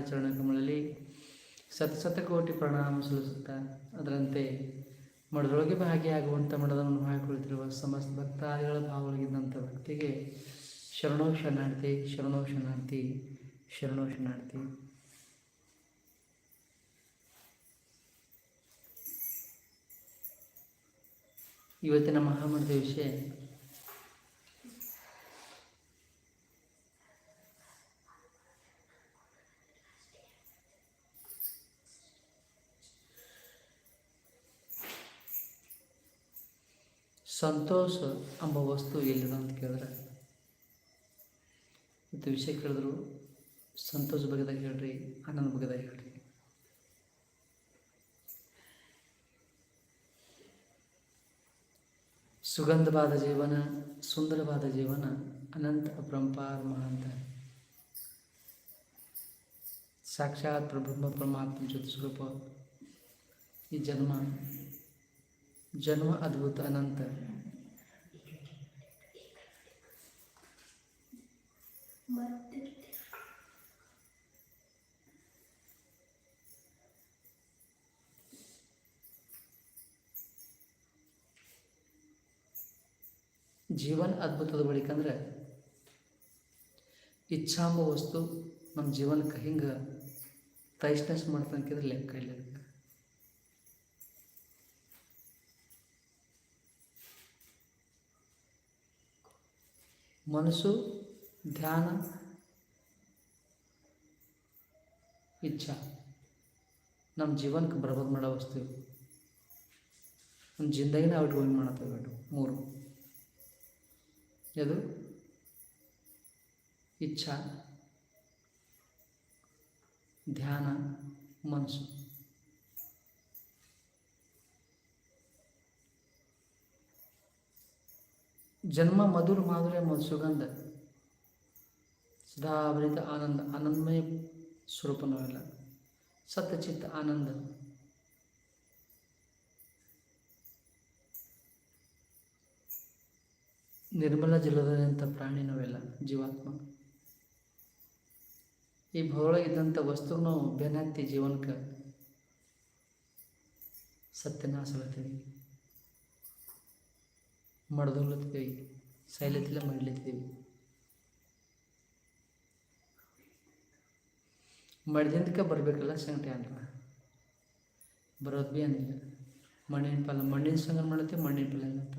ಚರಣಕಮಲಲ್ಲಿ ಸತಸತಕೋಟಿ ಪ್ರಣಾಮ ಸಲ್ಲಿಸುತ್ತಾ ಅದರಂತೆ ಮಡದೊಳಗೆ ಭಾಗಿಯಾಗುವಂಥ ಮಠದವನ್ನು ಹಾಕಿಕೊಳ್ಳುತ್ತಿರುವ ಸಮಸ್ತ ಭಕ್ತಾದಿಗಳ ಭಾವಗಳಿದ್ದಂಥ ಭಕ್ತಿಗೆ ಶರಣೋ ಶರಣಾರ್ಥಿ ಶರಣೋ ಶರಣಾರ್ಥಿ ಶರಣೋ ಶರಣಾರ್ಥಿ ಇವತ್ತಿನ ಮಹಾಮಠದ ವಿಷಯ ಸಂತೋಷ ಎಂಬ ವಸ್ತು ಎಲ್ಲಿದೆ ಅಂತ ಕೇಳಿದ್ರೆ? ಮತ್ತು ವಿಷಯ ಕೇಳಿದ್ರು, ಸಂತೋಷ ಬಗ್ಗೆದಾಗ ಹೇಳ್ರಿ, ಆನಂದ ಬಗ್ಗೆದಾಗ ಹೇಳ್ರಿ. ಸುಗಂಧವಾದ ಜೀವನ, ಸುಂದರವಾದ ಜೀವನ, ಅನಂತ ಅಪರಂಪಾರ ಮಹಾಂತ. ಸಾಕ್ಷಾತ್ ಪ್ರಬ್ರಹ್ಮ ಪರಮಾತ್ಮ ಜ್ಯೋತಿ ಸ್ವರೂಪ. ಈ ಜನ್ಮ ಜನ್ಮ ಅದ್ಭುತ ಅನಂತ. ಜೀವನ ಅದ್ಭುತದ ಬಳಿಕ ಅಂದ್ರೆ ಇಚ್ಛಾಂಬ ವಸ್ತು ನಮ್ಮ ಜೀವನಕ್ಕೆ ಹಿಂಗೆ ತೈಸ್ನೆಸ್ ಮಾಡ್ತಂಕಿದ್ರೆ ಲೆಕ್ಕ ಇಲ್ಲ. ಮನಸ್ಸು, ಧ್ಯಾನ, ಇಚ್ಛಾ. ನಮ್ಮ ಜೀವನಕ್ಕೆ ಬರ್ಬೋದು ಮಾಡೋ ವಸ್ತು. ನಮ್ಮ ಜಿಂದಗಿನ ಔಟ್ ಗೋಯಿಂಗ್ ಮಾಡತ್ತೇವೆ ಮೂರು. ಇದು ಇಚ್ಛಾ, ಧ್ಯಾನ, ಮನಸ್ಸು. ಜನ್ಮ ಮಧುರ ಮಾಧುರ್ಯ ಮಧು ಸುಗಂಧ. ಸದಾಭರಿತ ಆನಂದ ಆನಂದಮಯ ಸ್ವರೂಪ ನಾವೆಲ್ಲ ಸತ್ಯಚಿತ್ತ ಆನಂದ. ನಿರ್ಮಲ ಜಲದಂಥ ಪ್ರಾಣಿ ನಾವೆಲ್ಲ, ಜೀವಾತ್ಮ. ಈ ಭೂರೊಳಗಿದ್ದಂಥ ವಸ್ತು ನಾವು ಬೆನ್ನತ್ತಿ ಜೀವನಕ್ಕೆ ಸತ್ಯನಾಸಲತ್ತೀವಿ ಮಡ್ದೊಳ್ಲತ್ತೀವಿ ಸೈಲತ್ತಿಲ್ಲ ಮಾಡ್ಲತ್ತಿದ್ದೀವಿ. ಮಡ್ದಿಂದಕ್ಕೆ ಬರಬೇಕಲ್ಲ ಸಂಗಟಿ ಅಂದ್ರೆ ಬರೋದು ಭೀ ಏನಿಲ್ಲ ಮಣ್ಣಿನ ಫಲ, ಮಣ್ಣಿನ ಸಂಗ್ರಹ ಮಾಡತ್ತೆ, ಮಣ್ಣಿನ ಫಲ ಅಂತ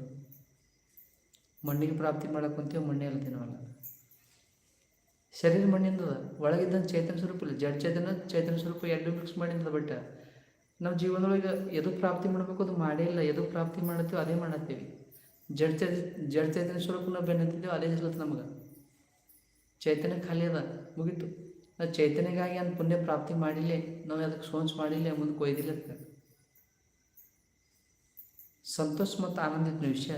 ಮಣ್ಣಿಗೆ ಪ್ರಾಪ್ತಿ ಮಾಡಕ್ಕೆ ಕುಂತೀವಿ ಮಣ್ಣೆ ಅಲ್ಲ ತಿನ್ನವಲ್ಲ ಶರೀರ ಮಣ್ಣಿಂದ ಅದ. ಒಳಗಿದ್ದಂಥ ಚೈತನ್ಯ ಸ್ವರೂಪ ಇಲ್ಲ. ಜಡ್ ಚೈತನ್ಯ ಚೈತನ್ಯ ಸ್ವರೂಪ ಎರಡು ಮಿಕ್ಸ್ ಮಾಡಿಂದ ಬಟ್ ನಾವು ಜೀವನದೊಳಗೆ ಎದು ಪ್ರಾಪ್ತಿ ಮಾಡಬೇಕು ಅದು ಮಾಡೇ ಇಲ್ಲ. ಎದು ಪ್ರಾಪ್ತಿ ಮಾಡತ್ತೀವಿ ಅದೇ ಮಾಡತ್ತೀವಿ. ಜಡ್ ಜಡತೆ ಜಡ್ ಚೈತನ್ಯ ಸ್ವರೂಪ ನಾವು ಬೆನ್ನತ್ತಿದ್ದೇವೆ ಅದೇ ಹೆಸಲತ್ತು ನಮಗೆ. ಚೈತನ್ಯ ಖಾಲಿ ಅದ, ಮುಗೀತು. ನಾವು ಚೈತನ್ಯಗಾಗಿ ಅಂತ ಪುಣ್ಯ ಪ್ರಾಪ್ತಿ ಮಾಡಿಲ್ಲೇ, ನಾವು ಅದಕ್ಕೆ ಸೋಂಚ್ ಮಾಡಿಲ್ಲ ಮುಂದೆ ಕೊಯ್ದಿಲ್ಲ ಸಂತೋಷ ಮತ್ತು ಆನಂದಿನ ವಿಷಯ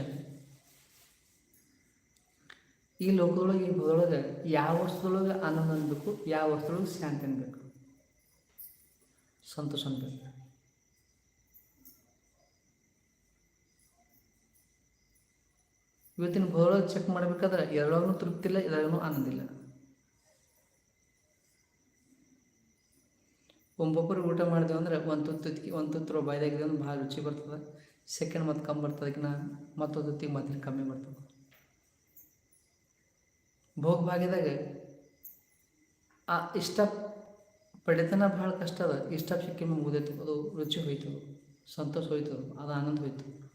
ಈ ಲೋಕದೊಳಗೆ, ಈ ಭೂದೊಳಗೆ ಯಾವ ವರ್ಷದೊಳಗೆ ಆನಂದ ಅನ್ಬೇಕು, ಯಾವ ವರ್ಷದೊಳಗೆ ಶಾಂತಿ ಅನ್ಬೇಕು? ಸಂತೋಷ ಅನ್ಬೇಕು. ಇವತ್ತಿನ ಭೂದೊಳಗೆ ಚೆಕ್ ಮಾಡಬೇಕಾದ್ರೆ ಎರಡೂ ತೃಪ್ತಿ ಇಲ್ಲ, ಎರಡೂ ಆನಂದ ಇಲ್ಲ. ಒಬ್ಬೊಬ್ಬರು ಊಟ ಮಾಡಿದೆವು ಅಂದ್ರೆ ಒಂದು ತುತ್ತಿಗೆ ಒಂದು ತುತ್ತು ಬಾಯ್ದಾಗಿದೆ ಅಂದ್ರೆ ಭಾಳ ರುಚಿ ಬರ್ತದೆ. ಸೆಕೆಂಡ್ ಮತ್ತು ಕಮ್ಮಿ ಬರ್ತದೆ ಅದಕ್ಕಿಂತ ಮತ್ತೊಂದು ತುತ್ತಿಗೆ ಮತ್ತೆ ಕಮ್ಮಿ ಬರ್ತದೆ. ಭೋಗ ಭಾಗ್ಯದಾಗ ಆ ಇಷ್ಟ ಪಡೆತನ ಭಾಳ ಕಷ್ಟ ಅದ. ಇಷ್ಟ ಸಿಕ್ಕಿ ಮುಗಿದೈತು ಅದು ರುಚಿ ಹೋಯ್ತು ಸಂತೋಷ ಹೋಯ್ತು ಅದು ಆನಂದ ಹೋಯ್ತು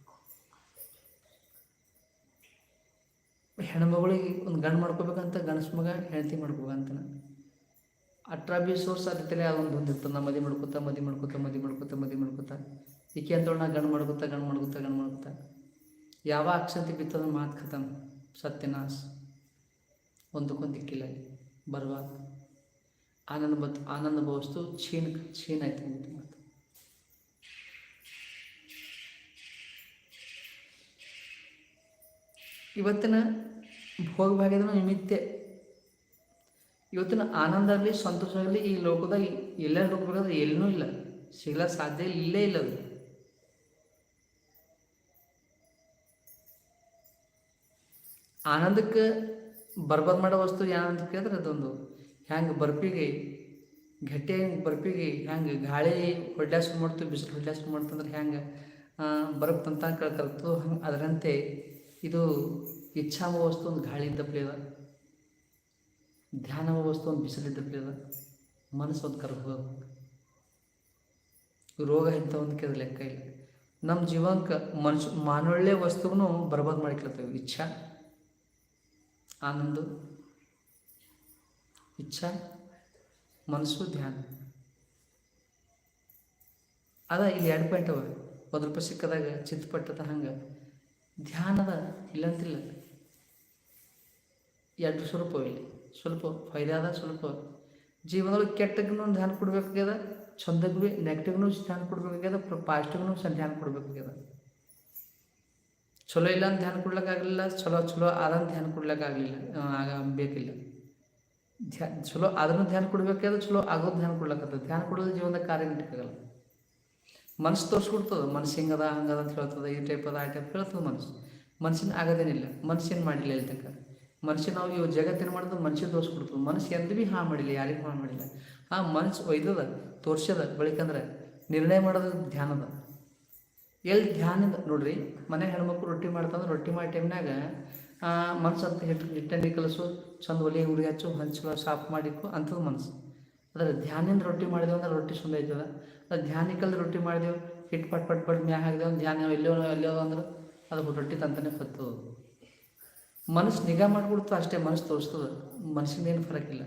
ಹೆಣ್ಮಗಳಿಗೆ ಒಂದು ಗಂಡು ಮಾಡ್ಕೋಬೇಕಂತ ಗಣಸು ಮಗ, ಹೆಂಡತಿ ಮಾಡ್ಕೋಬೇಕಂತ ಅಟ್ರಾ ಬಿ ಸೋರ್ಸ್ ಅದೊಂದು ಹೊಂದಿರ್ತದೆ ನಾ ಮದಿ ಮಾಡ್ಕೊತ ಮದಿ ಮಾಡ್ಕೊತ ಮದಿ ಮಾಡ್ಕೊತ ಮದಿ ಮಾಡ್ಕೊತ. ಈಕೆ ಅಂತೇಳಿ ನಾ ಗಂಡು ಮಾಡ್ಕೊತ ಗಂಡು ಮಾಡ್ಕೊತ ಗಂಡು ಮಾಡ್ಕೊತ. ಯಾವ ಅಕ್ಷಂತಿ ಬಿತ್ತದ ಮಾತು ಖತಮ್. ಸತ್ಯನಾಸ್ ಒಂದಕ್ಕೊಂದು ದಿಕ್ಕಿಲ್ಲ ಆನಂದ ಬತ್ ಆನಂದ ಭವಸ್ತು ಕ್ಷೀಣ ಕ್ಷೀಣ ಆಯ್ತು ಮಾತು. ಇವತ್ತಿನ ಭೋಗ ಭಾಗ್ಯದ ನಿಮಿತ್ತೆ. ಇವತ್ತಿನ ಆನಂದ ಆಗಲಿ ಸಂತೋಷ ಆಗಲಿ ಈ ಲೋಕದಾಗ ಎಲ್ಲ ಹೋಗ್ಬೇಕಾದ್ರೆ ಎಲ್ಲೂ ಇಲ್ಲ. ಸಿಗಲ ಸಾಧ್ಯ ಇಲ್ಲೇ ಇಲ್ಲ ಅದು. ಆನಂದಕ್ಕೆ ಬರ್ಬಾದ್ ಮಾಡೋ ವಸ್ತು ಏನಂತ ಕೇಳಿದ್ರೆ ಅದೊಂದು. ಹ್ಯಾಂಗೆ ಬರ್ಪಿಗೆ ಗಟ್ಟಿಯಾಗಿ ಬರ್ಪಿಗೆ ಹೆಂಗೆ ಗಾಳಿ ಹೊಡ್ಯಾಸ್ ಮಾಡ್ತು, ಬಿಸಿಲು ಹೊಡ್ಯಾಸ್ ಮಾಡ್ತಂದ್ರೆ ಹೆಂಗೆ ಬರಪ್ ತಂತ ಹಂಗೆ ಅದರಂತೆ. ಇದು ಇಚ್ಛಾವ ವಸ್ತು ಒಂದು ಗಾಳಿ ಅದ ಧ್ಯಾನವ ವಸ್ತು ಒಂದು ಬಿಸಿಲು ಇದ್ದಪ್ಲೆ ಅದ ಮನಸ್ಸು ಒಂದು ಕರ್ಗ ರೋಗ ಇಂಥ ಒಂದು ಕೇಳಿದ ಲೆಕ್ಕ ಇಲ್ಲ. ನಮ್ಮ ಜೀವನಕ್ಕೆ ಮನುಷ್ಯ ಮಾನೊಳ್ಳೆ ವಸ್ತುಗೂ ಬರ್ಬಾದ್ ಮಾಡಿಕ್ಲತ್ತೇವೆ ಇಚ್ಛಾ, ಆನಂದ, ಇಚ್ಛಾ, ಮನಸ್ಸು, ಧ್ಯಾನ. ಅದ ಇಲ್ಲಿ ಎರಡು ಪಾಯಿಂಟ್ ಅವ. ಒಂದು ರೂಪಾಯಿ ಸಿಕ್ಕದಾಗ ಚಿತ್ತಪಟ್ಟದ ಹಂಗೆ. ಧ್ಯಾನದ ಇಲ್ಲಂತಿಲ್ಲ. ಎರಡು ಸ್ವಲ್ಪ ಇಲ್ಲಿ, ಸ್ವಲ್ಪ ಫೈದಾ ಅದ ಸ್ವಲ್ಪ ಜೀವನದೊಳಗೆ ಕೆಟ್ಟಗೂ ಧ್ಯಾನ ಕೊಡ್ಬೇಕಾಗ್ಯದ ಚಂದಗೂ ನೆಗೆಟಿವ್ನು ಧ್ಯಾನ ಕೊಡ್ಬೇಕಾಗ್ಯದ ಪಾಸಿಟಿವ್ನು ಸಹ ಧ್ಯಾನ ಕೊಡ್ಬೇಕಾಗ್ಯದ. ಚಲೋ ಇಲ್ಲ ಅಂತ ಧ್ಯಾನ ಕೊಡ್ಲಿಕ್ಕಾಗಲಿಲ್ಲ, ಚಲೋ ಚಲೋ ಆದಂತ ಧ್ಯಾನ ಕೊಡ್ಲಿಕ್ಕಾಗಲಿಲ್ಲ ಆಗ ಬೇಕಿಲ್ಲ. ಧ್ಯಾ, ಚಲೋ ಅದನ್ನು ಧ್ಯಾನ ಕೊಡ್ಬೇಕಾದ್ರೆ ಚಲೋ ಆಗೋದು ಧ್ಯಾನ ಕೊಡ್ಲಕ್ಕತ್ತದ ಧ್ಯಾನ ಕೊಡೋದು ಜೀವನದ ಕಾರ್ಯ ಇಟ್ಕಾಗಲ್ಲ ಮನಸ್ಸು ತೋರಿಸ್ಕೊಡ್ತದೆ, ಮನಸ್ಸು ಹಿಂಗದ, ಹಂಗದ ಅಂತ ಹೇಳ್ತದೆ, ಈ ಟೈಪ್ ಅದ, ಆ ಟೈಪ್ ಹೇಳ್ತದೆ ಮನಸ್ಸು. ಮನ್ಸಿನ ಆಗೋದೇನಿಲ್ಲ, ಮನಸ್ಸಿನ ಮಾಡಿಲ್ಲ ಇಲ್ಲಿ ಮನುಷ್ಯ ನಾವು ಇವು ಜಗತ್ತಿನ ಮಾಡಿದ್ರೆ ಮನುಷ್ಯ ತೋರಿಸ್ಬಿಡ್ತು ಮನಸ್ಸು ಎಂದು ಭೀ ಹಾ ಮಾಡಿಲ್ಲ, ಯಾರಿಗೂ ಹಾ ಮಾಡಿಲ್ಲ. ಆ ಮನಸ್ಸು ಒಯ್ದದ ತೋರ್ಸದ ಬಳಿಕಂದ್ರೆ ನಿರ್ಣಯ ಮಾಡೋದು ಧ್ಯಾನದ. ಎಲ್ಲಿ ಧ್ಯಾನದ ನೋಡ್ರಿ, ಮನೆ ಹೆಣ್ಮಕ್ಳು ರೊಟ್ಟಿ ಮಾಡ್ತಂದ್ರೆ ರೊಟ್ಟಿ ಮಾಡೋ ಟೈಮ್ನಾಗ ಮನಸ್ಸು ಅಂತ ಹಿಟ್ಟು ಹಿಟ್ಟಲ್ಲಿ ಕಲಸು, ಚಂದ ಒಲೆ ಉರಿ ಹಚ್ಚು, ಹಂಚು ಸಾಫ್ ಮಾಡಿಕ್ಕು ಅಂಥದ್ದು ಮನಸ್ಸು ಅದರ ಧ್ಯಾನದಿಂದ ರೊಟ್ಟಿ ಮಾಡಿದೆವು ಅಂದ್ರೆ ರೊಟ್ಟಿ ಸುಂದ ಆಯ್ತದ ಅದು ಧ್ಯಾನಿಕಲ್ಲಿ ರೊಟ್ಟಿ ಮಾಡಿದೆವು ಹಿಟ್ಟು ಪಟ್ ಪಟ್ ಪಟ್ ಮ್ಯಾ ಹಾಕಿದೆವು, ಧ್ಯಾನ ಎಲ್ಲೋ ಎಲ್ಲೋ ಅಂದ್ರೆ ಅದು ರೊಟ್ಟಿ ತಂತಾನೆ ಹೊತ್ತು ಮನಸ್ಸು ನಿಗಾ ಮಾಡಿಬಿಡ್ತು ಅಷ್ಟೇ ಮನಸ್ಸು ತೋರಿಸ್ತದೆ. ಮನಸ್ಸಿಂದ ಏನು ಫರಕಿಲ್ಲ.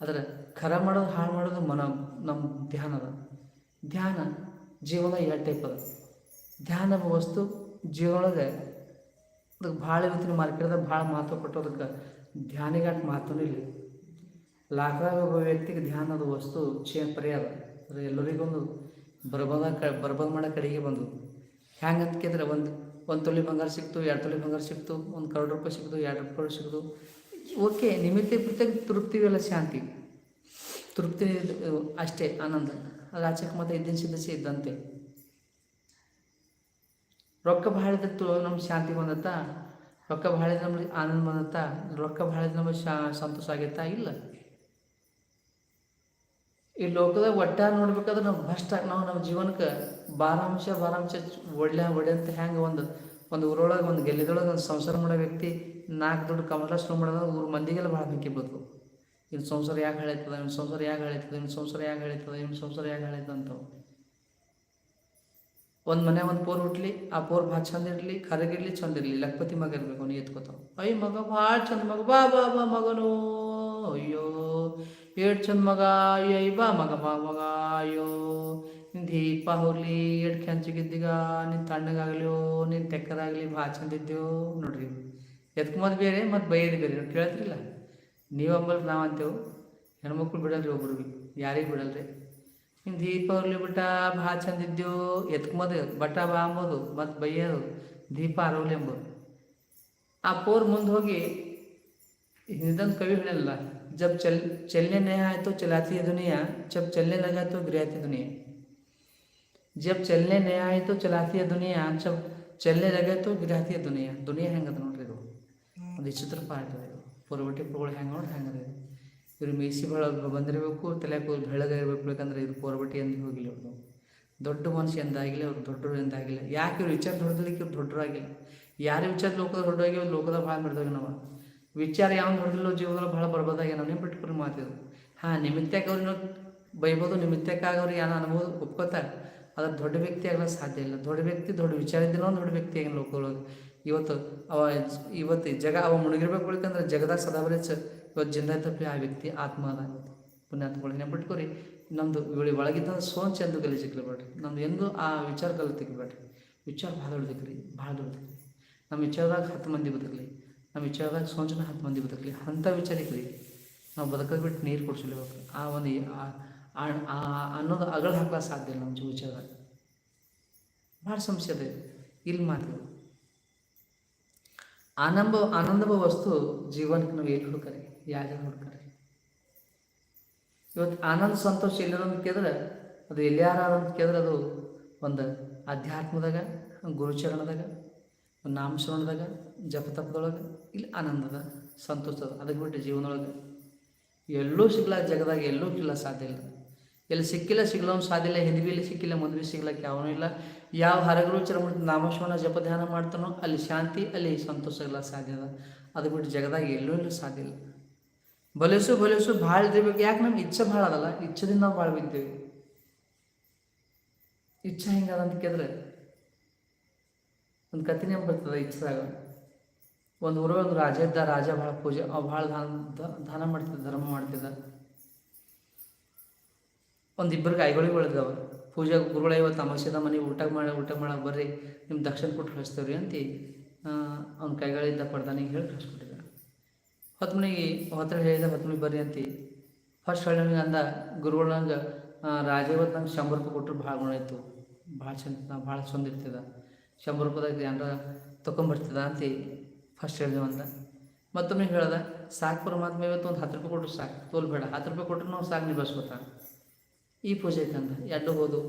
ಆದರೆ ಖರ ಮಾಡೋದು, ಹಾಳು ಮಾಡೋದು ಮನ ನಮ್ಮ ಧ್ಯಾನ ಅದ. ಧ್ಯಾನ ಜೀವನ ಎರಡು ಟೈಪ್ ಅದ. ಧ್ಯಾನ ವಸ್ತು ಜೀವನೊಳಗೆ ಅದಕ್ಕೆ ಭಾಳ ಇವತ್ತಿನ ಮಾರ್ಕೆಟ್ದಾಗ ಭಾಳ ಮಹತ್ವ ಕೊಟ್ಟು ಅದಕ್ಕೆ ಧ್ಯಾನಿಗಾಟ್ ಮಹತ್ವನೂ ಇಲ್ಲ. ಲಾಕ್ಡಾಗ ಒಬ್ಬ ವ್ಯಕ್ತಿಗೆ ಧ್ಯಾನದ ವಸ್ತು ಚೇ ಪರ್ಯಾದ ಅದು. ಎಲ್ಲರಿಗೊಂದು ಬರ್ಬದ ಕ, ಬರ್ಬದ ಮಾಡೋ ಕಡೆಗೆ ಬಂದು ಹೆಂಗೆ ಅಂತ ಕೇಳಿದ್ರೆ ಒಂದು ಒಂದು ತೊಲಿ ಬಂಗಾರ ಸಿಕ್ತು, ಎರಡು ತೊಲಿ ಬಂಗಾರ ಸಿಕ್ತು, ಒಂದು ಕರೋಡ್ ರೂಪಾಯಿ ಸಿಕ್ತು, ಎರಡು ರೂಪಾಯಿ ಸಿಕ್ತು. ಓಕೆ, ನಿಮಿತ್ತ ಪ್ರತ್ಯೇಕ ತೃಪ್ತಿವೆಲ್ಲ ಶಾಂತಿ. ತೃಪ್ತಿ ಅಷ್ಟೇ, ಆನಂದ. ಅದು ಆಚೆಗೆ ಮತ್ತೆ ಇದ್ದಿನ ಸಿದ್ಧಿ ಇದ್ದಂತೆ ರೊಕ್ಕ ಭಾಳ ಇದ್ದು ನಮ್ಗೆ ಶಾಂತಿ ಬಂದತ್ತ? ರೊಕ್ಕ ಭಾಳ ನಮಗೆ ಆನಂದ ಬಂದತ್ತ? ರೊಕ್ಕ ಭಾಳ ಇದ್ರೆ ನಮಗೆ ಶಾ, ಸಂತೋಷ ಆಗೈತಾ? ಇಲ್ಲ. ಈ ಲೋಕದಾಗ ಒಟ್ಟಾರೆ ನೋಡ್ಬೇಕಾದ್ರೆ ನಾವು ಭ್ರಷ್ಟ, ನಾವು ನಮ್ಮ ಜೀವನಕ್ಕೆ ಬಾರಾಂಶ ಬಾರಾಂಶ ಒಳ್ಳೆ ಒಳ್ಳೆ ಅಂತ ಹೆಂಗೆ ಒಂದು ಒಂದು ಊರೊಳಗೆ ಒಂದು ಗೆಲ್ಲಿದೊಳಗೆ ಒಂದು ಸಂಸಾರ ಮಾಡೋ ವ್ಯಕ್ತಿ ನಾಲ್ಕು ದುಡ್ಡು ಕಮಲಾಶ್ರಮ ಮಾಡೋದು ಊರು ಮಂದಿಗೆಲ್ಲ ಭಾಳ ಬೇಕಿ ಬದುಕು ಇನ್ನು ಸಂಸಾರ ಯಾಕೆ ಹೇಳ್ತದ ಇನ್ನು ಸಂಸಾರ ಯಾಕೆ ಹೇಳ್ತದೆ ಇನ್ನು ಸಂಸಾರ ಯಾಕೆ ಹೇಳ್ತದೆ ಇನ್ನು ಸಂಸಾರ ಯಾಕೆ ಹೇಳ್ತದೆ ಅಂತ ಒಂದು ಮನೆ ಒಂದು ಪೋರ್ ಹುಟ್ಲಿ, ಆ ಪೋರ್ ಭಾಳ ಚಂದ ಇರಲಿ ಕರಗಿರ್ಲಿ ಚಂದ ಇರಲಿ, ಲಕ್ಪತಿ ಮಗ ಇರಬೇಕು ಅವ್ನು ಎತ್ಕೋತಾವ. ಅಯ್ಯ, ಮಗ ಭಾಳ ಚಂದ ಮಗ, ಬಾ ಬಾ ಬಾ, ಮಗನು, ಅಯ್ಯೋ ಏಟ್ ಚಂದ ಮಗ, ಅಯ್ಯ ಬಾ, ಮಗ ಬಾ ಮಗ, ಅಯ್ಯೋ ದೀಪ ಹೋಗ್ಲಿ ಎಷ್ಟು ಹಂಚಿಗಿದ್ದೀಗ ನಿನ್ನ ತಣ್ಣಗಾಗ್ಲಿಯೋ ನಿನ್ನ ತೆಕ್ಕದಾಗ್ಲಿ ಭಾಳ ಚಂದ ಇದ್ದೇವು ನೋಡ್ರಿ. ಎತ್ಕೊಂಬದು ಬೇರೆ, ಮತ್ತು ಬೈಯೋದು ಬೇರೆ ಕೇಳ್ತಿರಲಿಲ್ಲ? ನೀವು ಅಂಬಲ್ ನಾವು ಅಂತೇವು ಹೆಣ್ಮಕ್ಳು ಬಿಡಲ್ರಿ ಒಬ್ರು ಭೀ ಯಾರಿಗೆ ಬಿಡಲ್ರಿ? ನಿನ್ನ ದೀಪ ಹೋಗ್ಲಿ ಬಿಟ್ಟ ಭಾಳ ಚಂದ ಇದ್ದೇವು ಮದ್ ಬಟ್ಟ ಬಾ ಅಂಬೋದು, ಮತ್ತು ಬೈಯೋದು, ದೀಪ ಅರವಲಿ ಎಂಬುದು ಆ ಪೋರ್ ಮುಂದೆ ಹೋಗಿ ಹಿಂದಂಗೆ ಕವಿ ಹೇಳಲ್ಲ ಜಬ್ ಚಲ್ ಚಲ್ನೆ ನಯ ಆಯಿತು, ಚಲಾತಿ ದುನಿಯಾ ಜಬ್ ಚಲ್ನೆ ನಗಾಯ್ತು ಗಿರಿಯಾತಿ ದುನಿಯಾ ಜಬ್ ಚಲನೆ ನಯ ಆಯಿತು ಚಲಾತಿಯ ದುನಿಯಾ ಜಬ್ ಚಲನೆ ಲಗೈತು ಗಿರಾತಿಯ ದುನಿಯಾ ದುನಿಯಾ ಹೆಂಗದ ನೋಡ್ರಿ ಇದು ಒಂದು ವಿಚಿತ್ರ ಪಾಠ ಇದು ಪೂರ್ವಟಿ ಪುರುಗಳು ಹೆಂಗೆ ನೋಡಿ ಹೆಂಗದ ಇದು ಇವ್ರು ಮೇಸಿ ಬೆಳಗ್ಗೆ ಬಂದಿರಬೇಕು ತಲೆ ಕೂದಲು ಬೆಳಗಾಗಿರ್ಬೇಕು ಬೇಕಂದ್ರೆ ಇದು ಪೂರ್ವಟಿ ಎಂದು ಹೋಗಿಲ್ಲ ಇವ್ರು ದೊಡ್ಡ ಮನುಷ್ಯ ಎಂದಾಗಿಲ್ಲ ಅವ್ರು ದೊಡ್ಡರು ಎಂದಾಗಿಲ್ಲ ಯಾಕೆ ಇವ್ರು ವಿಚಾರ ದೊಡ್ಡದಕ್ಕೆ ಇವ್ರು ದೊಡ್ಡರಾಗಿಲ್ಲ ಯಾರು ವಿಚಾರ ಲೋಕದ ದೊಡ್ಡವಾಗಿ ಲೋಕದ ಭಾಳ ಬಿಡ್ದಾಗ ನಾವು ವಿಚಾರ ಯಾವ ಹೊಡೆದಿಲ್ಲೋ ಜೀವನದಲ್ಲಿ ಭಾಳ ಬರ್ಬೋದಾಗೆ ನಾವು ನಿಮ್ಮ ಬಿಟ್ಕೊಂಡು ಮಾತಿದ್ರು ಹಾಂ ನಿಮಿತ್ತಕ್ಕೆ ಅವ್ರನ್ನ ಬೈಬೋದು ನಿಮಿತ್ತಕ್ಕಾಗ ಅವ್ರಿಗೆ ಏನೋ ಅನ್ಬೋದು ಒಪ್ಕೋತಾರೆ ಅದ್ರ ದೊಡ್ಡ ವ್ಯಕ್ತಿ ಆಗಲು ಸಾಧ್ಯ ಇಲ್ಲ. ದೊಡ್ಡ ವ್ಯಕ್ತಿ, ದೊಡ್ಡ ವಿಚಾರ ಇದ್ದಿಲ್ಲ ಒಂದು ದೊಡ್ಡ ವ್ಯಕ್ತಿ ಆಗಿಲ್ಲ ಲೋಕದೊಳಗೆ ಇವತ್ತು ಅವ ಇವತ್ತು ಜಗ, ಅವ ಮುಳುಗಿರ್ಬೇಕು ಅಂದ್ರೆ ಜಗದಾಗ ಸದಾ ಬರೀ ಚ, ಇವತ್ತು ಜಿಂದ ತಪ್ಪಿ ಆ ವ್ಯಕ್ತಿ ಆತ್ಮ ಅದ ಪುಣ್ಯಾತ್ಮಗಳು ನೆನ್ಬಿಟ್ಕೊರಿ ನಮ್ಮದು ಇವಳಿ ಒಳಗಿದ್ದ ಸೋನ್ ಚಂದ ಗಲೀಜಿಕ್ಲಬೇಡ್ರಿ ನಮ್ದು ಎಂದು ಆ ವಿಚಾರ ಕಲಿತಿಕ್ಬೇಡ್ರಿ ವಿಚಾರ ಭಾಳ ದೊಡ್ಡದಕ್ರಿ ಭಾಳ ದೊಡ್ಡದಕ್ರಿ ನಮ್ಮ ವಿಚಾರದಾಗ ಹತ್ತು ಮಂದಿ ಬದುಕಲಿ. ನಮ್ಮ ವಿಚಾರದಾಗ ಸೋಂಚನ ಹತ್ತು ಮಂದಿ ಬದುಕಲಿ. ಅಂಥ ವಿಚಾರಕ್ಕೆ ನಾವು ಬದುಕೋದು ಬಿಟ್ಟು ನೀರು ಕುಡ್ಸಲೇಬೇಕು. ಆ ಒಂದು ಆ- ಅನ್ನೋದು ಅಗಳ ಹಾಕ್ಲಿಕ್ಕೆ ಸಾಧ್ಯ ಇಲ್ಲ ನಮ್ಮ ಜೀವ ವಿಚಾರದಾಗ ಭಾಳ ಸಂಶಯ ಇದೆ. ಇಲ್ಲಿ ಮಾತು ಆನಂದ ಆನಂದವ ವಸ್ತು ಜೀವನಕ್ಕೆ ನಾವು ಎಲ್ಲಿ ಹುಡುಕರಿ? ಯಾರು ಹುಡುಕರಿ? ಇವತ್ತು ಆನಂದ ಸಂತೋಷ ಎಲ್ಲರ ಅಂತ ಕೇಳಿದ್ರೆ ಅದು ಎಲ್ಲಿಯಾರ ಅಂತ ಕೇಳಿದ್ರೆ ಅದು ಒಂದು ಅಧ್ಯಾತ್ಮದಾಗ, ಗುರುಚರಣದಾಗ ನಾಮಶ್ರವಣದಾಗ ಜಪತಪದೊಳಗೆ, ಇಲ್ಲಿ ಆನಂದದ ಸಂತೋಷದ, ಅದಕ್ಕೆ ಬಿಟ್ಟು ಜೀವನದೊಳಗೆ ಎಲ್ಲೂ ಸಿಗ್ಲ ಜಗದಾಗ ಎಲ್ಲೂ ಸಿಗ್ಲ ಸಾಧ್ಯ ಇಲ್ಲ. ಎಲ್ಲಿ ಸಿಕ್ಕಿಲ್ಲ ಸಿಗಲ್ಲ ಸಾಧಿಲ್ಲ ಹಿಂದ್ವಿಲಿ ಸಿಕ್ಕಿಲ್ಲ ಮದುವೆ ಸಿಗ್ಲಕ್ಕೆ ಯಾವನೂ ಇಲ್ಲ. ಯಾವ ಹರಗರು ಮಾಡಿ ನಾಮಶಿವನ ಜಪ ಧ್ಯಾನ ಮಾಡ್ತಾನೋ, ಅಲ್ಲಿ ಶಾಂತಿ, ಅಲ್ಲಿ ಸಂತೋಷ ಇಲ್ಲ ಸಾಧ್ಯ ಅದ. ಅದು ಬಿಟ್ಟು ಜಗದಾಗ ಎಲ್ಲೂ ಇಲ್ಲ, ಸಾಧ್ಯ ಇಲ್ಲ. ಬಲಿಸು ಬಲಿಸು, ಭಾಳ ಇದ್ದಿರ್ಬೇಕು. ಯಾಕೆ ನಮ್ಗೆ ಇಚ್ಛೆ ಭಾಳ ಅದಲ್ಲ? ಇಚ್ಛದಿಂದ ನಾವು ಭಾಳ ಬಿದ್ದೇವೆ. ಇಚ್ಛೆ ಹೆಂಗದ ಅಂತ ಕೇಳಿದ್ರೆ, ಒಂದು ಕಥೆನೇ ಬರ್ತದೆ ಇಚ್ಛೆದಾಗ. ಒಂದು ಊರಲ್ಲಿ ಒಂದು ರಾಜ ಇದ್ದ, ರಾಜ ಭಾಳ ಪೂಜೆ, ಅವು ಭಾಳ ದಾನ ದಾನ ಮಾಡ್ತಿದ್ದ, ಧರ್ಮ ಮಾಡ್ತಿದ್ದ. ಒಂದು ಇಬ್ಬರು ಕೈಗಳಿಗೆ ಬೆಳೆದವ ಪೂಜೆ ಗುರುಗಳ, ಇವತ್ತು ಅಮಾಸ್ಯದ ಮನೆ ಊಟ ಮಾಡಿ, ಊಟ ಮಾಡಕ್ಕೆ ಬರ್ರಿ ನಿಮ್ಮ ದಕ್ಷಿಣ ಕೊಟ್ಟು ಕಳಿಸ್ತೇವ್ರಿ ಅಂತ ಅವ್ನ ಕೈಗಳಿಂದ ಪಡ್ದಾನಿಗೆ ಹೇಳಿ ಕಳಿಸ್ಕೊಟ್ಟಿದ್ದ ಹೊತ್ತು ಮನೆಗೆ ಹೊತ್ರ ಹೇಳಿದ ಹೊತ್ತು ಮನೆಗೆ ಬರ್ರಿ ಅಂತಿ ಫಸ್ಟ್ ಹೇಳಿ ಅಂದ ಗುರುಗಳಂಗೆ ರಾಜ ಇವತ್ತು ನಂಗೆ ಶಂಬರ್ ರೂಪಾಯಿ ಕೊಟ್ಟರು ಭಾಳ ಗುಣ ಇತ್ತು ಭಾಳ ಚಂದ ಭಾಳ ಚಂದ ಇರ್ತದ. ಶಂಬರ್ ರೂಪಾಯಿದಾಗ ಏನಾರ ತೊಗೊಂಬರ್ತದ ಅಂತ ಫಸ್ಟ್ ಹೇಳಿದೆವು ಅಂತ ಮತ್ತೊಮ್ಮೆ ಹೇಳ್ದ, ಸಾಕು ಪರಮಾತ್ಮ ಇವತ್ತು ಒಂದು ಹತ್ತು ರೂಪಾಯಿ ಕೊಟ್ಟರು ಸಾಕು, ತೋಲ್ ಬೇಡ. ಹತ್ತು ರೂಪಾಯಿ ಕೊಟ್ಟರು ನಾವು ಸಾಕು ನಿಭಾಯಿಸ್ಕೊತಾನೆ ಈ ಪೂಜೆ ಐತಂದ ಎರಡು ಹೋದು?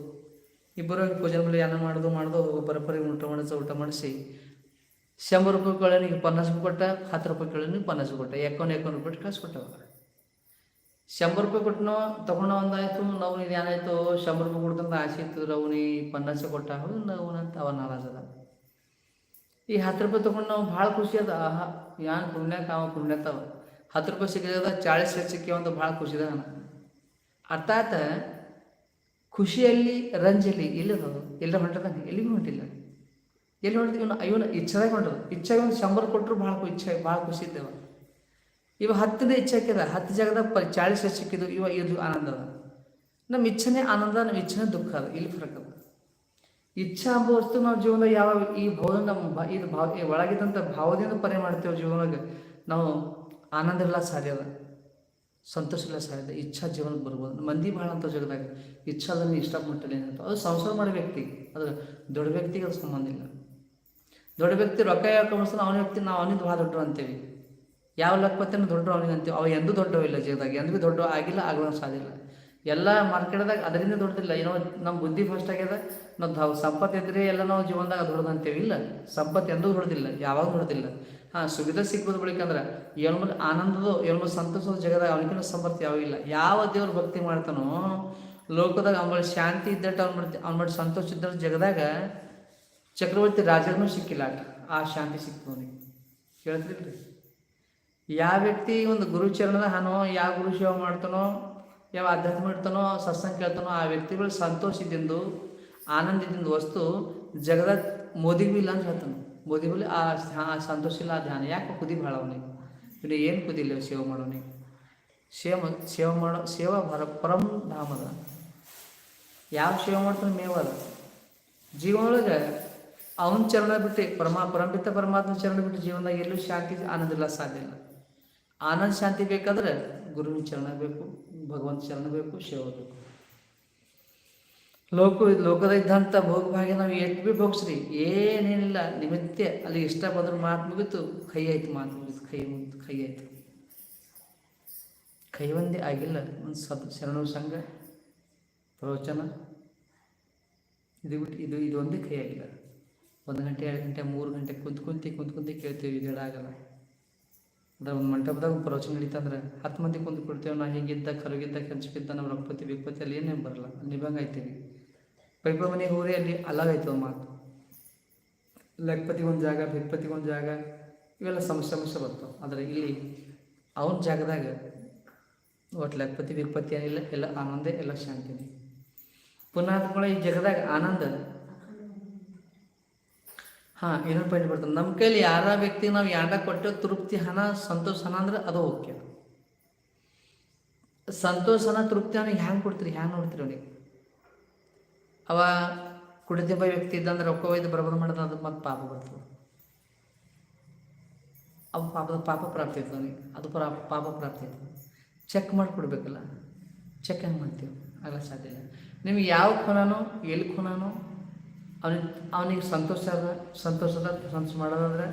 ಇಬ್ಬರು ಪೂಜೆ ಮೇಲೆ ಏನ ಮಾಡೋದು ಮಾಡೋದು, ಹೋಗೋ, ಬರಪರಿ ಊಟ ಮಾಡಿಸೋ ಊಟ ಮಾಡಿಸಿ. ಶಂಬರ್ ರೂಪಾಯಿ ಕೇಳೋನಿಗೆ ಪನ್ನಾಸ್ ರೂಪಾಯಿ ಕೊಟ್ಟ, ಹತ್ತು ರೂಪಾಯಿ ಕೇಳೋನಿಗೆ ಪನ್ನಾಸ್ ಕೊಟ್ಟ, ಎಕ್ಕೊಂದು ಎಕ್ಕೊಂದು ರೂಪಾಯಿ ಕಳ್ಸಿಕೊಟ್ಟವ ಶಂಬರ್ ರೂಪಾಯಿ ಕೊಟ್ಟನೋ, ತೊಗೊಂಡು ಒಂದಾಯ್ತು ನಾವು ಇದು ಏನಾಯ್ತು, ಶಂಬರ್ ರೂಪಾಯಿ ಕೊಡ್ತಂದ್ರೆ ಆಸೆ ಇತ್ತು ಅವನಿ ಪನ್ನಾಸೆ ಕೊಟ್ಟ ಅಂತ ಅವ ನಾರಾಜದ ಈ ಹತ್ತು ರೂಪಾಯಿ ತೊಗೊಂಡು ನಾವು ಭಾಳ ಖುಷಿ ಅದ, ಆಹಾ, ಯಾನ್ ಪುಣ್ಯಕ್ಕೆ ಅವ ಪುಣ್ಯತ್ತವ ಹತ್ತು ರೂಪಾಯಿ ಸಿಕ್ಕಿದ ಚಾಳಿಸ್ ಸಿಕ್ಕಿ ಅಂತ ಭಾಳ ಖುಷಿದ ಅರ್ಥಾತ್ ಖುಷಿಯಲ್ಲಿ ರಂಜಲಿ ಇಲ್ಲದ ಎಲ್ಲ ಹೊಂಟದಾನೆ ಎಲ್ಲಿಗೂ ಹೊಂಟಿಲ್ಲ. ಎಲ್ಲಿ ಹೊಂಟಿದ್ವಿ ಇವನು? ಇವನು ಇಚ್ಛದಾಗ ಹೊಂಟದ. ಇಚ್ಛಾಗಿ ಒಂದು ಶಂಬರ್ ಕೊಟ್ಟರು ಭಾಳ ಇಚ್ಛೆ, ಭಾಳ ಖುಷಿ ಇದ್ದೇವ. ಇವ ಹತ್ತನೇ ಇಚ್ಛೆ ಹಾಕಿದ ಹತ್ತು ಜಾಗದಾಗ ಪ ಚಾಳಿಸ್ ಸಿಕ್ಕಿದ್ದು ಇವ ಇದು ಆನಂದ ಅದ. ನಮ್ಮ ಇಚ್ಛೆನೇ ಆನಂದ ನಮ್ಮ ಇಚ್ಛೆನೇ ದುಃಖ ಅದ. ಇಲ್ಲಿ ಫರಕ ಅದ? ಇಚ್ಛಾ ವಸ್ತು ನಾವು ಜೀವನ ಯಾವ ಈ ಭಾವ ನಮ್ಮ ಇದು ಭಾವ ಒಳಗಿದ್ದಂಥ ಭಾವದಿಂದ ಪರಿ ಮಾಡ್ತೇವೆ ಜೀವನದಾಗ, ನಾವು ಆನಂದ ಇಲ್ಲ ಸಾಧ್ಯ ಸಂತೋಷ ಇಲ್ಲ ಸಾಧ್ಯ ಅದ ಇಚ್ಛಾ ಜೀವನಕ್ಕೆ ಬರ್ಬೋದು. ಮಂದಿ ಭಾಳ ಅಂತ ಜಗದಾಗ ಇಚ್ಛಾ ಅದನ್ನು ಇಷ್ಟಪಟ್ಟಲ್ಲ ಏನಂತ. ಅದು ಸಂಸಾರ ಮಾಡೋ ವ್ಯಕ್ತಿ. ಅದು ದೊಡ್ಡ ವ್ಯಕ್ತಿಗೆ ಅದು ಸಂಬಂಧ ಇಲ್ಲ. ದೊಡ್ಡ ವ್ಯಕ್ತಿ ರೊಕ್ಕ ಯಾಕೆ ಕಮಿಸ್ತಾನೆ ಅವನ ವ್ಯಕ್ತಿ ನಾವು ಅವನಿಂದ ಭಾಳ ದೊಡ್ಡ ಅಂತೀವಿ. ಯಾವ ಲಕ್ಪತ್ತೇನು ದೊಡ್ಡರು ಅವನಿಗೆ ಅಂತೀವಿ. ಅವ ಎಂದೂ ದೊಡ್ಡವಿಲ್ಲ ಜಗದಾಗ. ಎಂದೂ ದೊಡ್ಡ ಆಗಿಲ್ಲ ಸಾಧ್ಯ ಇಲ್ಲ. ಎಲ್ಲ ಮಾರ್ಕೆಟ್ದಾಗ ಅದರಿಂದ ದೊಡ್ಡದಿಲ್ಲ. ಏನೋ ನಮ್ಮ ಬುದ್ಧಿ ಫಸ್ಟ್ ಆಗ್ಯದ. ನಾವು ಸಂಪತ್ತು ಇದ್ರೆ ಎಲ್ಲ ನಾವು ಜೀವನದಾಗ ದೊಡ್ಡದು ಅಂತೇವಿ ಇಲ್ಲ, ಸಂಪತ್ತು ಎಂದೂ ದೊಡ್ಡದಿಲ್ಲ. ಯಾವಾಗ ದೊಡ್ಡದಿಲ್ಲ. ಹಾಂ ಸುಖದ ಸಿಗ್ಬೋದು ಬಳಿಕಂದ್ರೆ ಏಳ್ಮಲ್ ಆನಂದದ ಎಲ್ಮ ಸಂತೋಷದ ಜಗದಾಗ ಅವನಿಗಿನ ಸಮರ್ಥ ಯಾವ ಇಲ್ಲ. ಯಾವ ದೇವ್ರ ಭಕ್ತಿ ಮಾಡ್ತಾನೋ, ಲೋಕದಾಗ ಅವನ ಶಾಂತಿ ಇದ್ದಟ್ಟ ಅವ್ನ ಮಾಡಿ ಅವ್ನ ಮಾಡಿ ಸಂತೋಷ ಇದ್ದ ಜಗದಾಗ ಚಕ್ರವರ್ತಿ ರಾಜನೂ ಸಿಕ್ಕಿಲ್ಲ ಆ ಶಾಂತಿ ಸಿಕ್ತು ಅವನಿಗೆ. ಕೇಳ್ತಿಲ್ರಿ ಯಾವ ವ್ಯಕ್ತಿ ಒಂದು ಗುರುಚರಣದ ಹನೋ, ಯಾವ ಗುರು ಸೇವೆ ಮಾಡ್ತಾನೋ, ಯಾವ ಅಧ್ಯಾತ್ಮ ಇಡ್ತಾನೋ, ಸತ್ಸಂಗ ಕೇಳ್ತಾನೋ, ಆ ವ್ಯಕ್ತಿಗಳು ಸಂತೋಷದಿಂದ, ಆನಂದದಿಂದ ವಸ್ತು ಜಗದ ಮೋದಿಗೂ ಇಲ್ಲ ಅಂತ ಹೇಳ್ತಾನೆ. ಆ ಧ್ಯಾನ ಆ ಸಂತೋಷ ಇಲ್ಲ ಧ್ಯಾನ. ಯಾಕೆ ಕುದಿ ಭಾಳ ಅವನಿಗೆ. ಇನ್ನು ಏನು ಕುದಿಲ್ಲ ಸೇವೆ ಮಾಡೋನಿಗೆ? ಸೇವ ಸೇವೆ ಮಾಡೋ ಸೇವಾ ಬರ ಪರಂ ಧಾಮದ. ಯಾವ ಸೇವೆ ಮಾಡ್ತಾನೆ ಮೇವದ ಜೀವನೊಳಗೆ ಅವನ ಚರಣ ಬಿಟ್ಟು ಪರಮಾ ಪರಂಪಿತ ಪರಮಾತ್ಮ ಚರಣ ಬಿಟ್ಟು ಜೀವನದಾಗ ಎಲ್ಲೂ ಶಾಂತಿ, ಆನಂದ ಇಲ್ಲ, ಸಾಧ್ಯ ಇಲ್ಲ. ಆನಂದ, ಶಾಂತಿ ಬೇಕಾದ್ರೆ ಗುರುವಿನ ಚರಣ ಬೇಕು ಭಗವಂತ ಚರಣ ಬೇಕು, ಸೇವೆ ಬೇಕು. ಲೋಕ ಲೋಕದ ಇದ್ದಂಥ ಭೋಗ ಭಾಗ್ಯ ನಾವು ಎಷ್ಟು ಭೀ ಭೋಗಿಸ್ರಿ ಏನೇನಿಲ್ಲ ನಿಮಿತ್ತ ಅಲ್ಲಿ ಇಷ್ಟ ಬಂದ್ರೆ ಮಾತು ಮುಗಿತು. ಕೈ ಆಯ್ತು ಮಾತು ಮುಗಿತು, ಕೈ ಮುಗಿತು, ಕೈ ಆಯ್ತು. ಕೈ ಒಂದೇ ಆಗಿಲ್ಲ, ಒಂದು ಸತ್ ಶರಣು ಸಂಘ, ಪ್ರವಚನ. ಇದು ಬಿಟ್ಟು ಇದು ಇದು ಒಂದೇ ಕೈ ಆಗಿಲ್ಲ. ಒಂದು ಗಂಟೆ, ಎರಡು ಗಂಟೆ, ಮೂರು ಗಂಟೆ ಕುಂತು ಕುಂತು ಕುಂತು ಕುಂತು ಕೇಳ್ತೀವಿ, ಇದು ಹೇಳಾಗಲ್ಲ ಅಂದ್ರೆ ಒಂದು ಮಂಟಪದಾಗ ಪ್ರವಚನ ನಡೀತಂದ್ರೆ ಹತ್ತು ಮಂದಿ ಕುಂತು ಕೊಡ್ತೇವೆ ನಾ ಹಿಂಗಿದ್ದ, ಕರಗಿದ್ದ ಕೆಂಚಕ್ಕಿದ್ದ ನಮ್ಮ ರಕ್ಪತಿ ಬಿಕ್ಪತಿ ಅಲ್ಲಿ ಏನೇನು ಬರಲ್ಲ ನಿಭಂಗ ಆಯ್ತೀವಿ. ಪೈಪ ಮನೆಗೆ ಹೋರಿ ಅಲ್ಲಿ ಅಲ್ಲಾಗೈತವ ಮಾತು. ಲಕ್ಪತಿಗೊಂದು ಜಾಗ ಭಿಕ್ಪತಿಗೊಂದು ಜಾಗ, ಇವೆಲ್ಲ ಸಮಸ್ಯೆ ಸಮಸ್ಯೆ ಬರ್ತಾವೆ. ಆದರೆ ಇಲ್ಲಿ ಅವನ ಜಾಗದಾಗ ಒಟ್ಟು ಲಗ್ಪತಿ ವಿಪತ್ತಿ ಏನಿಲ್ಲ, ಎಲ್ಲ ಆನಂದ, ಎಲ್ಲ ಶಾಂತಿನೇ ಪುನಃ ಈ ಜಗದಾಗ ಆನಂದ. ಹಾಂ, ಇನ್ನೊಂದು ಪಾಯಿಂಟ್ ಬರ್ತದೆ ನಮ್ಮ ಕೈಲಿ ಯಾರ ವ್ಯಕ್ತಿಗೆ ನಾವು ಯಾಂಡ ಕೊಟ್ಟು ತೃಪ್ತಿ ಹಣ ಸಂತೋಷ ಹಣ ಅಂದ್ರೆ ಅದು ಓಕೆ. ಸಂತೋಷನ ತೃಪ್ತಿ ಅವ್ನಿಗೆ ಹ್ಯಾಂಗೆ ಕೊಡ್ತೀರಿ? ಹ್ಯಾಂಗೆ ನೋಡ್ತೀರಿ ಅವನಿಗೆ? ಅವ ಕುಡಿದಿಬ್ಬ ವ್ಯಕ್ತಿ ಇದ್ದಂದ್ರೆ ರೊಕ್ಕ ಒಯ್ದು ಬರಬರ ಮಾಡಿದ ಅದು ಮತ್ತೆ ಪಾಪ ಬರ್ತದೆ. ಅವು ಪಾಪದ ಪಾಪ ಪ್ರಾಪ್ತಿ ಆಯ್ತು ಅವನಿಗೆ ಅದು ಪ್ರಾ ಪಾಪ ಪ್ರಾಪ್ತಿ ಆಯ್ತು ಚೆಕ್ ಮಾಡಿ ಕೊಡಬೇಕಲ್ಲ ಚೆಕ್ ಹೆಂಗೆ ಮಾಡ್ತೀವಿ? ಆಗಲ್ಲ, ಸಾಧ್ಯ ಇಲ್ಲ. ನಿಮ್ಗೆ ಯಾವ ಖುನಾನೋ ಎಲ್ಲಿ ಖುನಾನೋ, ಅವನಿಗೆ ಅವನಿಗೆ ಸಂತೋಷ ಅದ ಸಂತೋಷದ ಸಂತೋಷ ಮಾಡೋದಾದ್ರೆ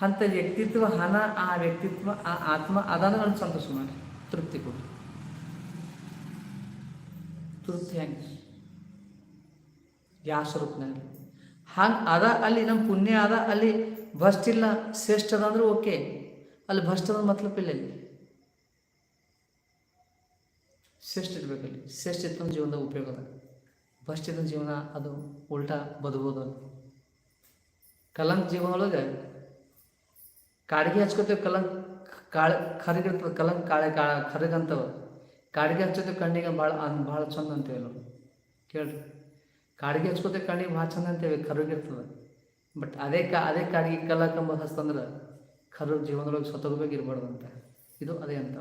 ಅಂಥ ವ್ಯಕ್ತಿತ್ವ, ಹಣ, ಆ ವ್ಯಕ್ತಿತ್ವ, ಆ ಆತ್ಮ ಅದಾದ್ರೆ ಅವ್ನಿಗೆ ಸಂತೋಷ ಮಾಡಿ. ತೃಪ್ತಿ ಕೊಡಿ. ತೃಪ್ತಿ ಹೆಂಗೆ? ಯಾವ ಸ್ವರೂಪನಲ್ಲಿ ಹಂಗೆ ಅದ ಅಲ್ಲಿ ನಮ್ಮ ಪುಣ್ಯ ಅದ, ಅಲ್ಲಿ ಭಸ್ಟ್ ಇಲ್ಲ ಶ್ರೇಷ್ಠ ಅದ ಅಂದ್ರೆ ಓಕೆ. ಅಲ್ಲಿ ಭಸ್ಟ್ ಅದ ಮತ್ಲಬ್ ಇಲ್ಲ ಇಲ್ಲಿ. ಶ್ರೇಷ್ಠ ಇರಬೇಕಲ್ಲಿ ಶ್ರೇಷ್ಠ ಇತ್ತು ಜೀವನದ ಉಪಯೋಗ ಅದ. ಫಸ್ಟ್ ಇದ್ದ ಜೀವನ ಅದು ಉಲ್ಟಾ ಬದುಬೋದು ಕಲಂಕ್ ಜೀವನ ಒಳಗೆ ಕಾಡಿಗೆ ಹಚ್ಕೋತೇವೆ ಕಲಂಕ್, ಕಾಳೆ ಕರಿಗಿರ್ತದೆ ಕಲಂಕ್, ಕಾಳೆ ಕಾಳ ಕರಗಂತವ ಕಾಡಿಗೆ ಹಚ್ಚೋತೇವೆ ಕಣ್ಣಿಗೆ ಭಾಳ ಭಾಳ ಚಂದ ಅಂತೇವೆ ನಾವು ಕೇಳ್ರಿ. ಕಾಡಿಗೆ ಹಚ್ಕೋತೆ ಕಾಡಿಗೆ ಭಾಳ ಚಂದ ಅಂತೇವೆ ಕರುಗಿರ್ತದೆ ಬಟ್ ಅದೇ ಕಾ, ಅದೇ ಕಾಡಿಗೆ ಕಲಾಕಂಬ ಹಸ್ತಂದ್ರೆ ಕರು ಜೀವನದೊಳಗೆ ಇರ್ಬಾರ್ದು ಅಂತ. ಇದು ಅದೇ ಅಂತ.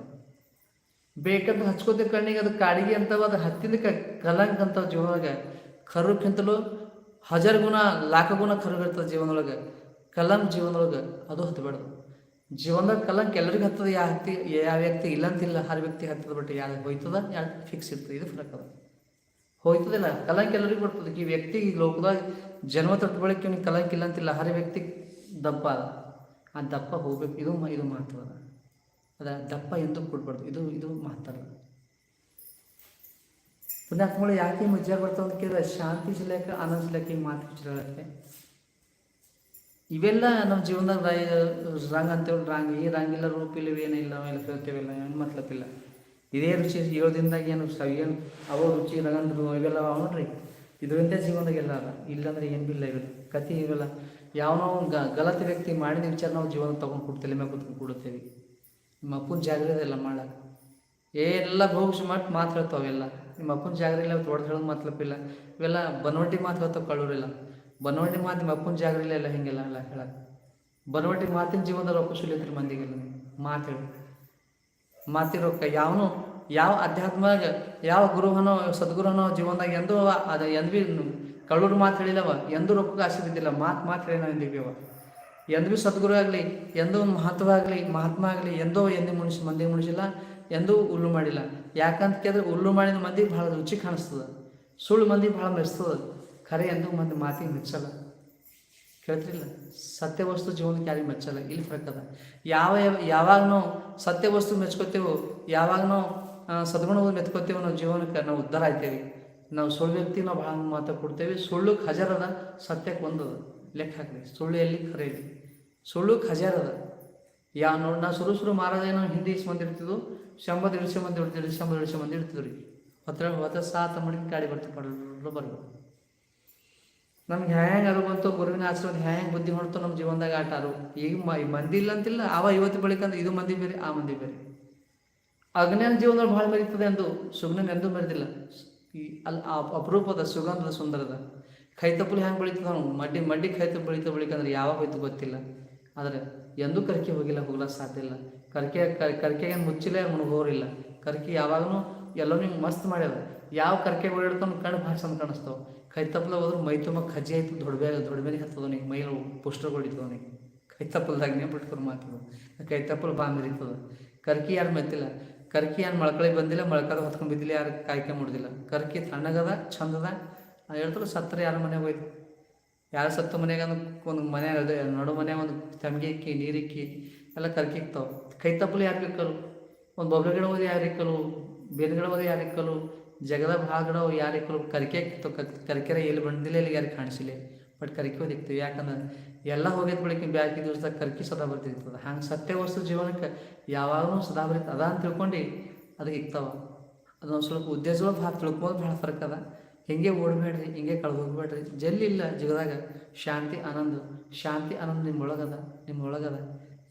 ಬೇಕಂತ ಹಚ್ಕೋತೆ ಕಣ್ಣಿಗೆ ಅದು ಕಾಡಿಗೆ ಅಂತವ, ಅದು ಹತ್ತಿದ ಕಲಂಕ ಜೀವನೊಳಗೆ ಕರುಕ್ಕಿಂತಲೂ ಹಜಾರ್ ಗುಣ, ಲಾಖ ಗುಣ ಕರುಗಿರ್ತದೆ ಜೀವನದೊಳಗೆ. ಕಲಂ ಜೀವನದೊಳಗೆ ಅದು ಹತ್ತಬಾರ್ದು ಜೀವನದಾಗ ಕಲಂಕ ಎಲ್ಲರಿಗೂ ಹತ್ತದ ಯಾವ ವ್ಯಕ್ತಿ ಯಾವ ವ್ಯಕ್ತಿ ಇಲ್ಲ ಅಂತಿಲ್ಲ ಹರ ವ್ಯಕ್ತಿ ಹತ್ತದ ಬಟ್ ಯಾರು ಹೋಯ್ತದ ಯಾರು ಫಿಕ್ಸ್ ಇರ್ತದೆ, ಇದು ಫರಕ್ ಅದ. ಹೋಯ್ತದಿಲ್ಲ ಕಲಂಕ ಎಲ್ಲರಿಗೂ ಬರ್ತದೆ. ಈ ವ್ಯಕ್ತಿ ಈ ಲೋಕದಾಗ ಜನ್ಮ ತೊಟ್ಟು ಬಳಿಕ ಇವ್ನಿಗೆ ಕಲಂಕ ಇಲ್ಲ ಅಂತಿಲ್ಲ. ಹರಿ ವ್ಯಕ್ತಿ ದಪ್ಪ ಅದ. ಆ ದಪ್ಪ ಹೋಗ್ಬೇಕು. ಇದು ಇದು ಮಾತು ಅದ. ಅದ ದಪ್ಪ ಎಂದು ಕೊಡ್ಬಾರ್ದು. ಇದು ಇದು ಮಾತಲ್ಲ ಪುಣ್ಯಾತ್ಮಗಳು ಯಾಕೆ ಮಜ್ಜಾಗ ಬರ್ತಾವ ಅಂತ ಕೇಳಿದ್ರೆ ಶಾಂತಿ ಜಿಲ್ಲೆಗೆ ಆನಂದ ಜಿಲ್ಲೆಗೆ ಮಾತು ವಿಚಾರಕ್ಕೆ ಇವೆಲ್ಲ ನಮ್ಮ ಜೀವನದಾಗ ರಾಯ್- ರಾಂಗ್ ಅಂತೇಳಿ ರಾಂಗ್, ಈ ರಾಂಗಿಲ್ಲ ರೂಪಿಲ್ಲ ಏನಿಲ್ಲ ಎಲ್ಲ ಕೇಳ್ತೇವಿಲ್ಲ ಏನು ಮತ್ಲಪ್ಪಿಲ್ಲ ಇದೇ ರುಚಿ ಏಳು ದಿನದಾಗ ಏನು ಏನು ಅವ ರುಚಿ ರಗಂದ್ರು ಇವೆಲ್ಲ ಅವ ನೋಡ್ರಿ. ಇದರಿಂದ ಜೀವನದಾಗೆಲ್ಲ ಅದ. ಇಲ್ಲಾಂದ್ರೆ ಏನು ಬಿಲ್ಲ ಇವೆಲ್ಲ. ಕತಿ ಇವೆಲ್ಲ. ಯಾವನೋ ಗ, ಗಲತ್ ವ್ಯಕ್ತಿ ಮಾಡಿದ ವಿಚಾರ ನಾವು ಜೀವನ ತೊಗೊಂಡು ಕೊಡ್ತೇವೆ ಮೇಲೆ ಕೂತ್ಕೊಂಡು ಕೊಡುತ್ತೇವೆ. ನಿಮ್ಮ ಅಪ್ಪನ ಜಾಗ್ರತೆ ಎಲ್ಲ ಮಾಡಕ್ಕೆ ಎಲ್ಲ ಭೋಗಿಸಿ ಮಟ್ಟು ಮಾತು ಹೇಳ್ತಾವ ಅವೆಲ್ಲ. ನಿಮ್ಮ ಅಪ್ಪನ ಜಾಗ್ರ ಇಲ್ಲ ಹೊಡೆದು ಹೇಳೋದು ಮಾತಲಪ್ಪಿಲ್ಲ ಇವೆಲ್ಲ ಬನವಟಿ ಮಾತು ಹೇಳ್ತಾವೆ ಕಳ್ಳೂರಿಲ್ಲ. ಬನವಟ್ಟಿ ಮಾತು ನಿಮ್ಮ ಅಪ್ಪನ ಜಾಗ್ರ ಇಲ್ಲ, ಎಲ್ಲ ಹಿಂಗೆಲ್ಲ ಎಲ್ಲ ಹೇಳ ಬನವಟ್ಟಿ ಮಾತಿನ ಜೀವನದಲ್ಲಿ ರೊಕ್ಕ ಸುಲಿತ್ರಿ ಮಂದಿಗೆಲ್ಲ. ಮಾತು ಹೇಳಿ. ಮಾತಿ ರೊಕ್ಕ ಯಾವನು ಯಾವ ಅಧ್ಯಾತ್ಮದಾಗ ಯಾವ ಗುರುಹನೋ ಸದ್ಗುರುನೋ ಜೀವನದಾಗ ಎಂದೂ ಅದ ಎಂದ್ ಬಿ ಕಳ್ಳೂರು ಮಾತು ಹೇಳಿಲ್ಲವ ಎಂದೂ ರೊಕ್ಕಕ್ಕೆ ಆಸೆ ಬಿದ್ದಿಲ್ಲ, ಮಾತು ಮಾತು ಹೇಳಿ ಎಂದಿದ್ದೀವಿ ಎಂದೂ ಭೀ ಸದ್ಗುರು ಆಗಲಿ, ಎಂದೂ ಮಹತ್ವ ಆಗಲಿ, ಮಹಾತ್ಮ ಆಗಲಿ, ಎಂದೋ ಎಂದಿ ಮುಣಿಸಿ ಮಂದಿ ಮುಣಿಸಿಲ್ಲ ಎಂದೂ ಉಲ್ಲು ಮಾಡಿಲ್ಲ. ಯಾಕಂತ ಕೇಳಿದ್ರೆ ಉಲ್ಲು ಮಾಡಿದ ಮಂದಿ ಭಾಳ ರುಚಿ ಕಾಣಿಸ್ತದೆ. ಸುಳ್ಳು ಮಂದಿ ಭಾಳ ಮೆಚ್ತದೆ. ಖರೆ ಎಂದೂ ಮಂದಿ ಮಾತಿಗೆ ಮೆಚ್ಚಲ್ಲ ಕೇಳ್ತಿಲ್ಲ ಸತ್ಯ ವಸ್ತು ಜೀವನಕ್ಕೆ ಯಾರಿಗೆ ಮೆಚ್ಚಲ್ಲ. ಇಲ್ಲಿ ಫರಕ್ ಯಾವ ಯಾವ- ಯಾವಾಗ ನಾವು ಸತ್ಯ ವಸ್ತು ಮೆಚ್ಕೋತೇವೋ ಯಾವಾಗ ನಾವು ಆ, ಸದ್ಗುಣ ಮೆತ್ಕೋತೇವೋ ನಾವು ಜೀವನಕ್ಕೆ ನಾವು ಉದ್ಧಾರ ಆಯ್ತೇವೆ. ನಾವು ಸುಳ್ಳು ವ್ಯಕ್ತಿ ನಾವು ಭಾಳ ಮಾತು ಕೊಡ್ತೇವೆ. ಸುಳ್ಳುಗೆ ಹಜಾರ್ ಅದ ಸತ್ಯಕ್ಕೆ ಒಂದದ ಲೆಕ್ಕ ಹಾಕ್ರಿ. ಸುಳ್ಳು ಎಲ್ಲಿ ಖರೆ ಇದೆ ಸುಳ್ಳುಗೆ ಹಜಾರ್ ಅದ ಯಾ ನೋಡಿ ನಾವು ಸುರು ಸುರು ಮಹಾರಾಜ ನಾವು ಹಿಂದಿ ಇಷ್ಟು ಮಂದಿ ಇರ್ತಿದ್ವು ಶಂಬದ ಇಳಿಸಿ ಮಂದಿ ಇಡ್ತಿದ್ವಿ ಶಂಬದ ಇಳಿಸಿ ಮಂದಿ ಇಡ್ತಿದ್ವಿ ರೀ ಹೊತ್ತ ಹೊತ್ತ ಸಾತ ಮಡಿಕ್ಕೆ ಗಾಡಿ ಬರ್ತೀವಿ ಬರ್ಬೇಕು ನಮ್ಗೆ ಹ್ಯಾಂಗೆ ಅದು ಬಂತು, ಗುರುವಿನ ಆಶ್ರಮದ ಹ್ಯಾಂಗೆ ಬುದ್ಧಿ ಹೊಡ್ತು ನಮ್ಮ ಜೀವನದಾಗ ಆಟ ಆರು ಈಗ ಮಂದಿ ಇಲ್ಲ ಅಂತಿಲ್ಲ, ಅವ ಇವತ್ತು ಬೆಳಿಕಂದ್ರೆ ಇದು ಮಂದಿ ಬೇರೆ, ಆ ಮಂದಿ ಬೇರೆ. ಅಗ್ನೇನ ಜೀವನದಲ್ಲಿ ಭಾಳ ಮೆರೀತದೆ ಎಂದು ಸುಗ್ನ ಎಂದೂ ಮೆರೆದಿಲ್ಲ. ಈ ಅಲ್ಲಿ ಆ ಅಪರೂಪದ ಸುಗಂಧದ ಸುಂದರದ. ಕೈತಪ್ಪಲು ಹ್ಯಾಂಗೆ ಬೆಳೀತದ ಅವನು ಮಡ್ಡಿ ಮಡ್ಡಿ ಕೈತಪ್ಪು ಬೆಳೀತಾ ಬೆಳಿಕಂದ್ರೆ ಯಾವಾಗ ಹೋಯ್ತು ಗೊತ್ತಿಲ್ಲ. ಆದರೆ ಎಂದೂ ಕರ್ಕೆ ಹೋಗಿಲ್ಲ ಹೋಗ್ಲಕ್ಕೆ ಸಾಧ್ಯ ಇಲ್ಲ. ಕರ್ಕೆ ಕರ್ಕೆಗೆ ಮುಚ್ಚಿಲ್ಲ ಮುಳುಗೋರಿಲ್ಲ ಕರ್ಕೆ ಯಾವಾಗಲೂ ಎಲ್ಲೋ ನಿಮ್ಗೆ ಮಸ್ತ್ ಮಾಡ್ಯಾವ ಯಾವ ಕರ್ಕೆ ಓಡಾಡ್ತಾನೆ ಕಣ್ಣು ಭಾಳ ಚಂದ ಕಾಣಿಸ್ತಾವ. ಕೈ ತಪ್ಪಲ ಹೋದ್ರೆ ಮೈ ತುಂಬ ಖಜ್ಜಿ ಆಯಿತು, ದೊಡ್ಡ ದೊಡ್ಡ ಹತ್ತದವನಿಗೆ. ಮೈ ಅವನಿಗೆ ಕೈ ತಪ್ಪಲ್ದಾಗ ಬಿಟ್ಕೊಂಡು ಮಾತು ಕೈ ತಪ್ಪಲು ಬಾ ಮೆರೀತದ ಕರ್ಕಿ ಯಾರು ಮೆತ್ತಿಲ್ಲ. ಕರ್ಕಿ ಯಾರು ಮಳ್ಕಳಿ ಬಂದಿಲ್ಲ ಮಳ್ಕದ ಹೊತ್ಕೊಂಡು ಬಿದ್ದಿಲ್ಲ, ಯಾರು ಕಾಯ್ಕೆ ಮುಡ್ದಿಲ್ಲ. ಕರ್ಕಿ ತಣ್ಣಗದ, ಚಂದದ. ಹೇಳ್ತಾರೆ ಸತ್ತರ ಯಾರ ಮನೆಗೆ ಹೋಯ್ತು ಯಾರು ಸತ್ತ ಮನೆಯಾಗ ಒಂದು ಮನೆ ನಡು ಮನೆ ಒಂದು ತಮ್ಗೆ ಇಕ್ಕಿ ನೀರಿಕ್ಕಿ ಎಲ್ಲ ಕರ್ಕಿ ಇಕ್ತಾವ. ಕೈ ತಪ್ಪಲು ಯಾರು ಬೇಕಲ್ಲು ಒಂದು ಬೊಬ್ರೆ ಗಿಡ ಯಾರು ಇಕ್ಕಲು ಬೇರೆ ಗಿಡ ಯಾರು ಇಕ್ಕಲು ಜಗದ ಭಾಳ ಗಿಡ ಯಾರು ಇಕ್ಕಲು ಕರಿಕೆ ಕರಿಕೆರೆ ಎಲ್ಲಿ ಬಂದಿಲ್ಲ ಇಲ್ಲಿ ಯಾರು ಕಾಣಿಸಿಲ್ಲ. ಬಟ್ ಕರಿಕೆ ಓದಿ ಇಕ್ತೀವಿ. ಯಾಕಂದ್ರೆ ಎಲ್ಲ ಹೋಗಿದ ಬಳಿಕ ಬ್ಯಾಕಿ ದಿವಸದಾಗ ಕರ್ಕಿ ಸದಾ ಬರ್ತಿರ್ತದೆ ಹಂಗೆ ಸತ್ಯ ವಸ್ತು ಜೀವನಕ್ಕೆ ಯಾವಾಗಲೂ ಸದಾ ಬರೀತ ಅದ ಅಂತ ತಿಳ್ಕೊಂಡು ಅದಕ್ಕೆ ಇಕ್ತಾವ ಅದೊಂದು ಸ್ವಲ್ಪ ಉದ್ದೇಶಗಳು ಭಾಳ ತಿಳ್ಕೊಂಡು ಭಾಳ ಫರ್ಕ್ ಅದ. ಹಿಂಗೆ ಓಡಬೇಡ್ರಿ, ಹಿಂಗೆ ಕಳೆದು ಹೋಗ್ಬೇಡ್ರಿ ಜಲ್ಲಿ ಇಲ್ಲ ಜಗದಾಗ. ಶಾಂತಿ, ಆನಂದ. ಶಾಂತಿ, ಆನಂದ ನಿಮ್ಮೊಳಗದ ನಿಮ್ಮೊಳಗದ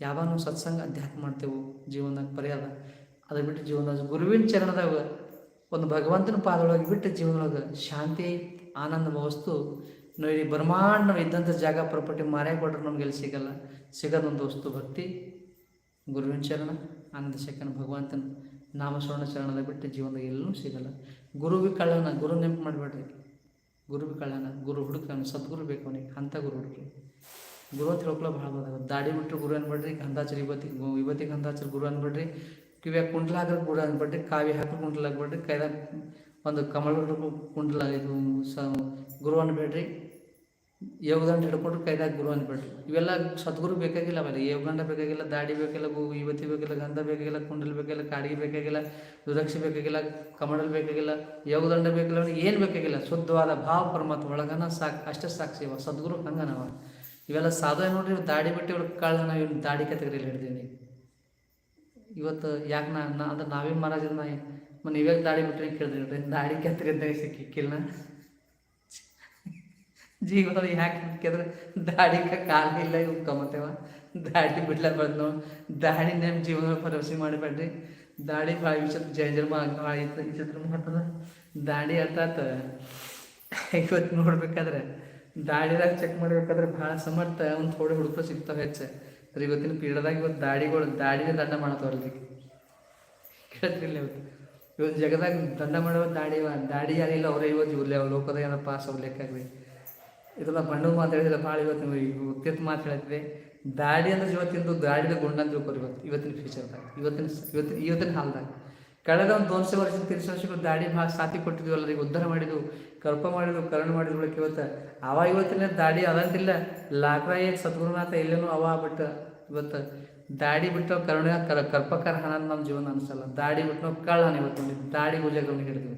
ಯಾವಾಗ ನಾವು ಸತ್ಸಂಗ ಅಧ್ಯಾತ್ಮ ಮಾಡ್ತೇವೆ ಜೀವನದಾಗ ಪರ್ಯಾದ. ಅದು ಬಿಟ್ಟು ಜೀವನದಾಗ ಗುರುವಿನ ಚರಣದಾಗ ಒಂದು ಭಗವಂತನ ಪಾದೊಳಗೆ ಬಿಟ್ಟು ಜೀವನದೊಳಗೆ ಶಾಂತಿ, ಆನಂದ ವಸ್ತು ನೋಡಿ ಬ್ರಹ್ಮಾಂಡ ನಾವು ಇದ್ದಂಥ ಜಾಗ ಪ್ರಾಪರ್ಟಿ ಮಾರೇ ಕೊಟ್ಟರೆ ನಮ್ಗೆ ಎಲ್ಲಿ ಸಿಗಲ್ಲ. ಸಿಗೋದೊಂದು ವಸ್ತು ಭಕ್ತಿ, ಗುರುವಿನ ಚರಣ ಆನಂದ ಶಕನ ಭಗವಂತನ ನಾಮಸ್ಮರಣ ಚರಣದ ಬಿಟ್ಟು ಜೀವನದಾಗ ಎಲ್ಲೂ ಸಿಗಲ್ಲ. ಗುರುವಿ ಕಳ್ಳನ, ಗುರು ನೆನಪು ಮಾಡಬೇಡ್ರಿ. ಗುರುವಿ ಕಳ್ಳನ, ಗುರು ಹುಡುಕನ, ಸದ್ಗುರು ಬೇಕು ಅವನಿಗೆ, ಅಂಥ ಗುರು ಹುಡುಕಿ. ಗುರು ಅಂತ ಹೇಳ್ಕೊಳ ಭಾಳ ದಾಡಿ ಬಿಟ್ಟರು ಗುರು ಅನ್ಬೇಡ್ರಿ, ಗಂಧಾಚರ ಇವತ್ತಿಗೆ ಇವತ್ತಿಗೆ ಗಂಧಾಚರ ಗುರು ಅನ್ಬೇಡ್ರಿ. ಕಿವ್ಯಾಗ ಕುಂಡ್ಲ ಹಾಕಿದ್ರೆ ಗುರು ಅನ್ಬಿಟ್ಟು ಕಾವಿ ಹಾಕಿ ಕುಂಡ್ಲ ಹಾಕ್ಬೇಡ್ರಿ ಕೈದಾಗ ಒಂದು ಕಮಲ ಕುಂಡಲ ಇದು ಸ ಗುರು ಅನ್ಬೇಡ್ರಿ. ಯೋಗದಂಡ ಹಿಡ್ಕೊಂಡ್ರೆ ಕೈದಾಗ ಗುರು ಅನ್ಬೇಡ್ರಿ. ಇವೆಲ್ಲ ಸದ್ಗುರು ಬೇಕಾಗಿಲ್ಲ ಅವೆಲ್ಲ ಯೋಗದಂಡ ಬೇಕಾಗಿಲ್ಲ, ದಾಡಿ ಬೇಕಿಲ್ಲ ಗು ಯುವತಿ ಬೇಕಿಲ್ಲ ಗಂಧ ಬೇಕಾಗಿಲ್ಲ, ಕುಂಡಲ್ ಬೇಕಾಗಿಲ್ಲ, ಕಾಡಿಗೆ ಬೇಕಾಗಿಲ್ಲ ದುರಕ್ಷಿ ಬೇಕಾಗಿಲ್ಲ, ಕಮಡಲ್ ಬೇಕಾಗಿಲ್ಲ, ಯೋಗದಂಡ ಬೇಕಿಲ್ಲ ಅವ್ನಿಗೆ ಏನು ಬೇಕಾಗಿಲ್ಲ. ಶುದ್ಧವಾದ ಭಾವ ಪರಮಾತ್ಮ ಒಳಗನ ಸಾಕು, ಅಷ್ಟೇ ಸಾಕ್ಷಿ ಸೇವ. ಸದ್ಗುರು ಹಂಗನವ ಇವೆಲ್ಲ ಸಾಧನೆ ನೋಡ್ರಿ ಇವ್ ದಾಡಿ ಬಿಟ್ಟು ಇವ್ರು ಕಾಳನ ಇವ್ನ ದಾಡಿ ಕತೆಗರಿಯಲ್ಲಿ ಹಿಡ್ದೀನಿ ಇವತ್ತು ಯಾಕೆ ನಾ ನಾ ಅಂದ್ರೆ ನಾವೇ ಮಹಾರಾಜನ ಮನೆ ಇವಾಗ ದಾಡಿ ಬಿಟ್ಟರೆ ಕೇಳಿದ್ರಿ ದಾಡಿ ಕೆತ್ತರಿದ್ದಾಗ ಸಿಕ್ಕಿಕ್ಕಿಲ್ಲ ಜೀವನ ಯಾಕೆ ಕೇಳಿದ್ರೆ ದಾಡಿಗೆ ಕಾಲ ಇಲ್ಲ ಇವು ಕಮತೇವ ದಾಡಿ ಬಿಡ್ಲ ಬಂದು ದಾಡಿ ನಮ್ಮ ಜೀವನ ಭರವಸೆ ಮಾಡಬೇಡ್ರಿ. ದಾಡಿ ಭಾಳ ವಿಚಿತ್ರ ಜಯ ಜನ್ಮ ಭಾಳ ಇತ್ತು ವಿಚಿತ್ರ ಮಾಡ್ತದ. ದಾಡಿ ಅರ್ಥಾತ್ ಇವತ್ತು ನೋಡ್ಬೇಕಾದ್ರೆ ದಾಡಿದಾಗ ಚೆಕ್ ಮಾಡ್ಬೇಕಾದ್ರೆ ಭಾಳ ಸಮರ್ಥ ಒಂದು ಥೋಡೆ ಹುಡುಕೋ ಸಿಗ್ತಾವೆ ಹೆಚ್ಚು. ಅದ್ರ ಇವತ್ತಿನ ಪೀಡದಾಗ ಇವತ್ತು ದಾಡಿಗಳು ದಾಡಿನ ದಂಡ ಮಾಡ್ತಾವ್ರಿ ಕೇಳ್ತಿರ್ಲಿ ಇವತ್ತು. ಇವತ್ತು ಜಗದಾಗ ದಂಡ ಮಾಡುವ ದಾಡಿ ದಾಡಿ ಯಾರಿಲ್ಲ ಅವರೇ ಇವತ್ತು ಇವ್ರಲ್ಲೇ ಲೋಕದ ಏನೋ ಪಾಸ್ ಆಗ್ಲಿಕ್ಕಾಗ್ರಿ ಇದೆಲ್ಲ ಮಾತು ಹೇಳಿದ್ರೆ ಭಾಳ ಇವತ್ತು ಉತ್ಯತ್ ಮಾತು ಹೇಳ್ತಿದ್ವಿ ದಾಡಿ ಅಂದ್ರೆ ಇವತ್ತಿಂದು ದಾಡಿದ ಗುಂಡ ಅಂತ ಇವತ್ತು ಇವತ್ತಿನ ಫ್ಯೂಚರ್ದಾಗ ಇವತ್ತಿನ ಇವತ್ತಿನ ಇವತ್ತಿನ ಹಾಲ್ದಾಗ. ಕಳೆದ ಒಂದು ದೋನ್ಸೆ ವರ್ಷ ತಿರ್ಸ ವರ್ಷಗಳು ದಾಡಿ ಭಾಗ ಸಾಥಿ ಕೊಟ್ಟಿದ್ವಿ ಈಗ ಉದ್ಧಾರ ಮಾಡಿದ್ವು ಕಲ್ಪ ಮಾಡಿದ್ವು, ಕರುಣ ಮಾಡಿದ್ವು ಬಳಕೆ ಇವತ್ತು ಅವ ಇವತ್ತಿನ ದಾಡಿ ಅದಂತಿಲ್ಲ, ಲಾಕ್ರಾಯ ಸದ್ಗುರುನಾಥ ಎಲ್ಲೇನೋ ಅವ ಬಟ್ ಇವತ್ತು ದಾಡಿ ಬಿಟ್ಟು ಕರುಣ, ಕರ, ಕರ್ಪಕರ ಹಣ ನಮ್ಮ ಜೀವನ ಅನಿಸಲ್ಲ, ದಾಡಿ ಬಿಟ್ಟು ಕಳ್ಳ ಇವತ್ತು ದಾಡಿ ಗುಜಗವನಿಗೆ ಹಿಡಿದು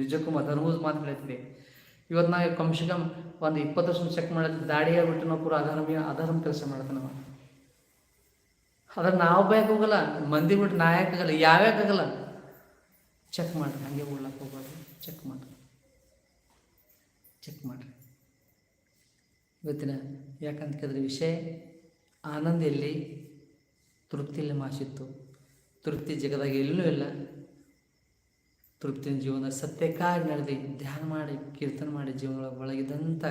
ನಿಜಕ್ಕೂ ಮತ್ತು ಮಾತು ಹೇಳ್ತೀವಿ ಇವತ್ತು ನಾವು ಕಮ್ಸೆ ಕಮ್ ಒಂದು ಇಪ್ಪತ್ತು ವರ್ಷ ಚೆಕ್ ಮಾಡಿದ್ವಿ ದಾಡಿ ಹೇಳ್ಬಿಟ್ಟು ನಾವು ಪೂರ ಅಧರ್ಮ ಅಧರ್ಮ ಕೆಲಸ ಮಾಡ್ತಾನೆ ನಾವು. ಅದ್ರ ನಾವು ಬೇಕಾಗಲ್ಲ ಮಂದಿ ಬಿಟ್ಟು ನಾ ಯಾಕಾಗಲ್ಲ ಯಾವ್ಯಾಕಾಗಲ್ಲ ಚೆಕ್ ಮಾಡ್ರಿ, ಹಂಗೆ ಉಳ್ಳಕ್ಕೆ ಹೋಗೋದು ಚೆಕ್ ಮಾಡ್ರಿ. ಚೆಕ್ ಮಾಡ್ರಿ. ಇವತ್ತಿನ ಯಾಕಂತ ಕೇಳಿದ್ರೆ ವಿಷಯ ಆನಂದ ಎಲ್ಲಿ ತೃಪ್ತಿಯಲ್ಲಿ ಮಾಸಿತ್ತು. ತೃಪ್ತಿ ಜಗದಾಗ ಎಲ್ಲೂ ಇಲ್ಲ. ತೃಪ್ತಿನ ಜೀವನ ಸತ್ಯಕ್ಕಾಗಿ ನಡೆದು ಧ್ಯಾನ ಮಾಡಿ, ಕೀರ್ತನ ಮಾಡಿ ಜೀವನ ಒಳಗಿದ್ದಂಥ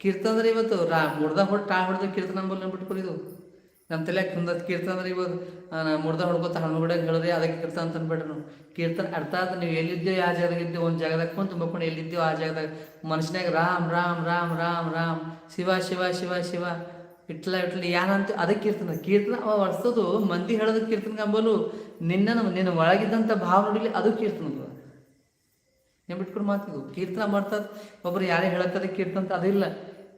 ಕೀರ್ತನ ಅಂದ್ರೆ ಇವತ್ತು ರಾ ಮುಡ್ದ ಹೊಟ್ಟು, ಆ ಹೊಡೆದು ಕೀರ್ತನ ಬಿಟ್ಕೊಳಿದು ನಮ್ಮ ತಲೆ ಕುಂದತ್ ಕೀರ್ತನ ಅಂದ್ರೆ ಇವತ್ತು ಮುರ್ದ ಹೊಡ್ಕೊತ ಹಣ್ಣುಗಡೆ ಹೇಳಿದ್ರೆ ಅದಕ್ಕೆ ಕೀರ್ತನ ಅಂತ ಅನ್ಬೇಡ್ರಿ ನಾವು ಕೀರ್ತನ ಅರ್ಥಾತ್ ನೀವು ಎಲ್ಲಿದ್ದೇವೆ ಆ ಜಾಗದಾಗ ಇದ್ದೀವಿ ಒಂದು ಜಾಗದಾಗ ಕುಂತು ಮಕ್ಕಳು ಎಲ್ಲಿದ್ದೇವೆ ಆ ಜಾಗದಾಗ ಮನುಷ್ಯನಾಗ ರಾಮ್ ರಾಮ್ ರಾಮ್ ರಾಮ್ ರಾಮ್, ಶಿವ ಶಿವ ಶಿವ ಶಿವ, ಇಟ್ಲ ಇಟ್ಲ ಯಾನಂತ ಅದಕ್ಕೆ ಕೀರ್ತನ. ಕೀರ್ತನ ಅವ ಹೊಡ್ಸೋದು ಮಂದಿ ಹೇಳೋದು ಕೀರ್ತನ ಅಂಬಲು ನಿನ್ನ ನಿನ್ನ ಒಳಗಿದ್ದಂಥ ಭಾವ ನೋಡಿಲಿ ಅದು ಕೀರ್ತನ. ನೀವು ಬಿಟ್ಕೊಂಡು ಮಾತಿದು ಕೀರ್ತನ ಮಾಡ್ತದ ಒಬ್ಬರು ಯಾರೇ ಹೇಳತ್ತದ ಕೀರ್ತನ ಅಂತ ಅದಿಲ್ಲ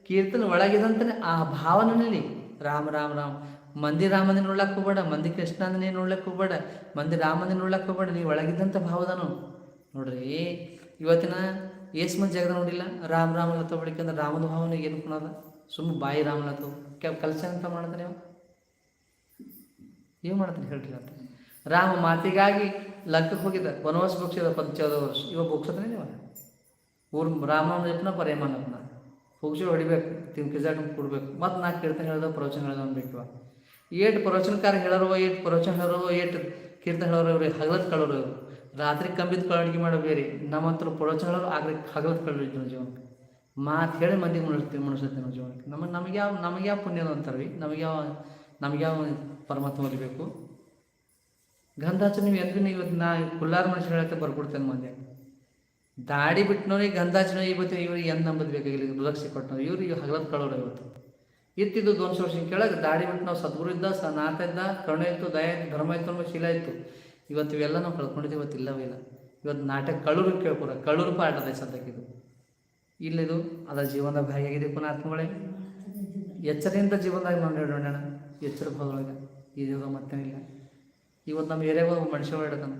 ಕೀರ್ತನ ಒಳಗಿದಂತಾನೆ ಆ ಭಾವನಲ್ಲಿ ರಾಮ ರಾಮ, ರಾಮ್ ಮಂದಿ ರಾಮನೇ ನೋಡ್ಲಕ್ಕೆ ಹೋಗ್ಬೇಡ ಮಂದಿ ಕೃಷ್ಣನೇ ನೋಡ್ಲಕ್ಕೆ ಹೋಗ್ಬೇಡ ಮಂದಿ ರಾಮನೇ ನೋಡ್ಲಕ್ಕೆ ಹೋಗ್ಬೇಡ ನೀವು ಒಳಗಿದ್ದಂಥ ಭಾವದನು. ನೋಡ್ರಿ, ಇವತ್ತಿನ ಏಸ್ ಮಂದಿ ಜಗದ ನೋಡಿಲ್ಲ, ರಾಮ ರಾಮ ಅಂದ್ರೆ ರಾಮನ ಭಾವನೆ ಏನು ಕೊಡೋದ ಸುಮ್ಮ ಬಾಯಿ ರಾಮ ಲತ್ತೋ ಕೆಲ ಕೆಲಸ ಅಂತ ಮಾಡಿದ್ರೆ ನೀವು? ಏನು ಮಾಡ್ತೀನಿ ಹೇಳ್ರಿ ಅಂತ. ರಾಮ ಮಾತಿಗಾಗಿ ಲಕ್ಕಕ್ಕೆ ಹೋಗಿದ್ದ, ವನವಾಸ ಭಕ್ಷದ ಪದ ಚೌದ ವರ್ಷ. ಇವಾಗ ಬುಕ್ಸತಾನೆ ನೀವು? ಊರು ರಾಮನ ಪರೇಮಾನಪ್ಪನ ಹೋಗ್ಸಿ ಹೊಡಿಬೇಕು ತಿನ್ ಕಿಸಾಟ್ ಕೊಡ್ಬೇಕು. ಮತ್ತು ನಾಲ್ಕು ಕೇಳ್ತಾನೆ ಹೇಳ್ದ ಪ್ರವಚನ ಹೇಳ್ದ ಅನ್ಬೇಕು ಏಟ್ ಪ್ರವಚನಕಾರ ಹೇಳೋರು, ಏಟ್ ಪ್ರವಚನ ಹೇಳೋರು, ಏಟ್ ಕೀರ್ತನ ಹೇಳೋರು ಇವ್ರಿಗೆ ಹಗಲತ್ ಕಳೋರು ರಾತ್ರಿ ಕಂಬಿದ ಕಳಡಿಗೆ ಮಾಡೋ ಬೇರೆ ನಮ್ಮ ಹತ್ರ ಪ್ರವಚನ ಹೇಳೋರು, ಆಗ್ರೆ ಹಗಲತ್ ಕಳಿದ್ವಿ ನಮ್ಮ ಜೀವನಕ್ಕೆ. ಮಾತು ಹೇಳಿ ಮಂದಿಗೆ ಮುಣಿಸ್ತೀವಿ ಮುಣಿಸುತ್ತೆ ನಮ್ಮ ಜೀವನಕ್ಕೆ. ನಮ್ಮ ನಮಗೆ ಯಾವ ನಮಗೆ ಯಾವ ಪುಣ್ಯದ ಅಂತಾರೆ ನಮಗೆ ಯಾವ ನಮಗೆ ಯಾವ ಪರಮಾತ್ಮ ಒಲಿಬೇಕು ಗಂಧಾಚ ನೀವು ಎಂದ್ರೆ ಇವತ್ತು ನಾ ಕುಲ್ಲಾರ ಮನುಷ್ಯ ಹೇಳಕ್ಕೆ ಬರ್ಕೊಡ್ತೇನೆ ಮಂದಿ. ದಾಡಿ ಬಿಟ್ಟನವ್ರಿಗೆ ಗಂಧಾಚನ ಇವತ್ತು ಇವ್ರಿಗೆ ಎಂದ್ ನಂಬದ್ ಬೇಕಾಗಿಲ್ಲ ದುಲಕ್ಷಿ ಕೊಟ್ಟನವ್ರು ಇವ್ರಿಗೆ ಹಗಲತ್ ಕಳೋರು ಇವತ್ತು. ಇತ್ತಿದ್ದು ಒಂದು ವರ್ಷ ಕೆಳಗೆ ದಾಡಿ ಬಿಟ್ಟು ನಾವು ಸದ್ಗುರು ಇದ್ದ, ಸ ನಾಥ ಇದ್ದ, ಕರುಣೆ ಇತ್ತು, ದಯ ಇತ್ತು, ಧರ್ಮ ಇತ್ತು ಅನ್ನೋ ಶೀಲ ಇತ್ತು. ಇವತ್ತು ಇವೆಲ್ಲ ನಾವು ಕಳ್ಕೊಂಡಿದ್ದೀವಿ, ಇವತ್ತು ಇಲ್ಲವೇ ಇಲ್ಲ. ಇವತ್ತು ನಾಟಕ ಕಳ್ಳೂರು ಕೇಳ್ಕೊರ, ಕಳ್ಳೂರು ಪಾಠ ಅದ ಸದ್ಯಕ್ಕಿದು ಇಲ್ಲಿದು ಅದರ ಜೀವನದ ಪುನಃ ಆತ್ಮಗಳೇ ಎಚ್ಚರದಿಂದ ಜೀವನದಾಗ ನಾವು ನೋಡೋಣ ಎಚ್ಚರ ಭಾಗದೊಳಗೆ ಈ ಮತ್ತೇನಿಲ್ಲ ಇವತ್ತು ನಮ್ಮ ಏರಿಯಾಗ ಮನುಷ್ಯ ಹಿಡ್ತಾನೆ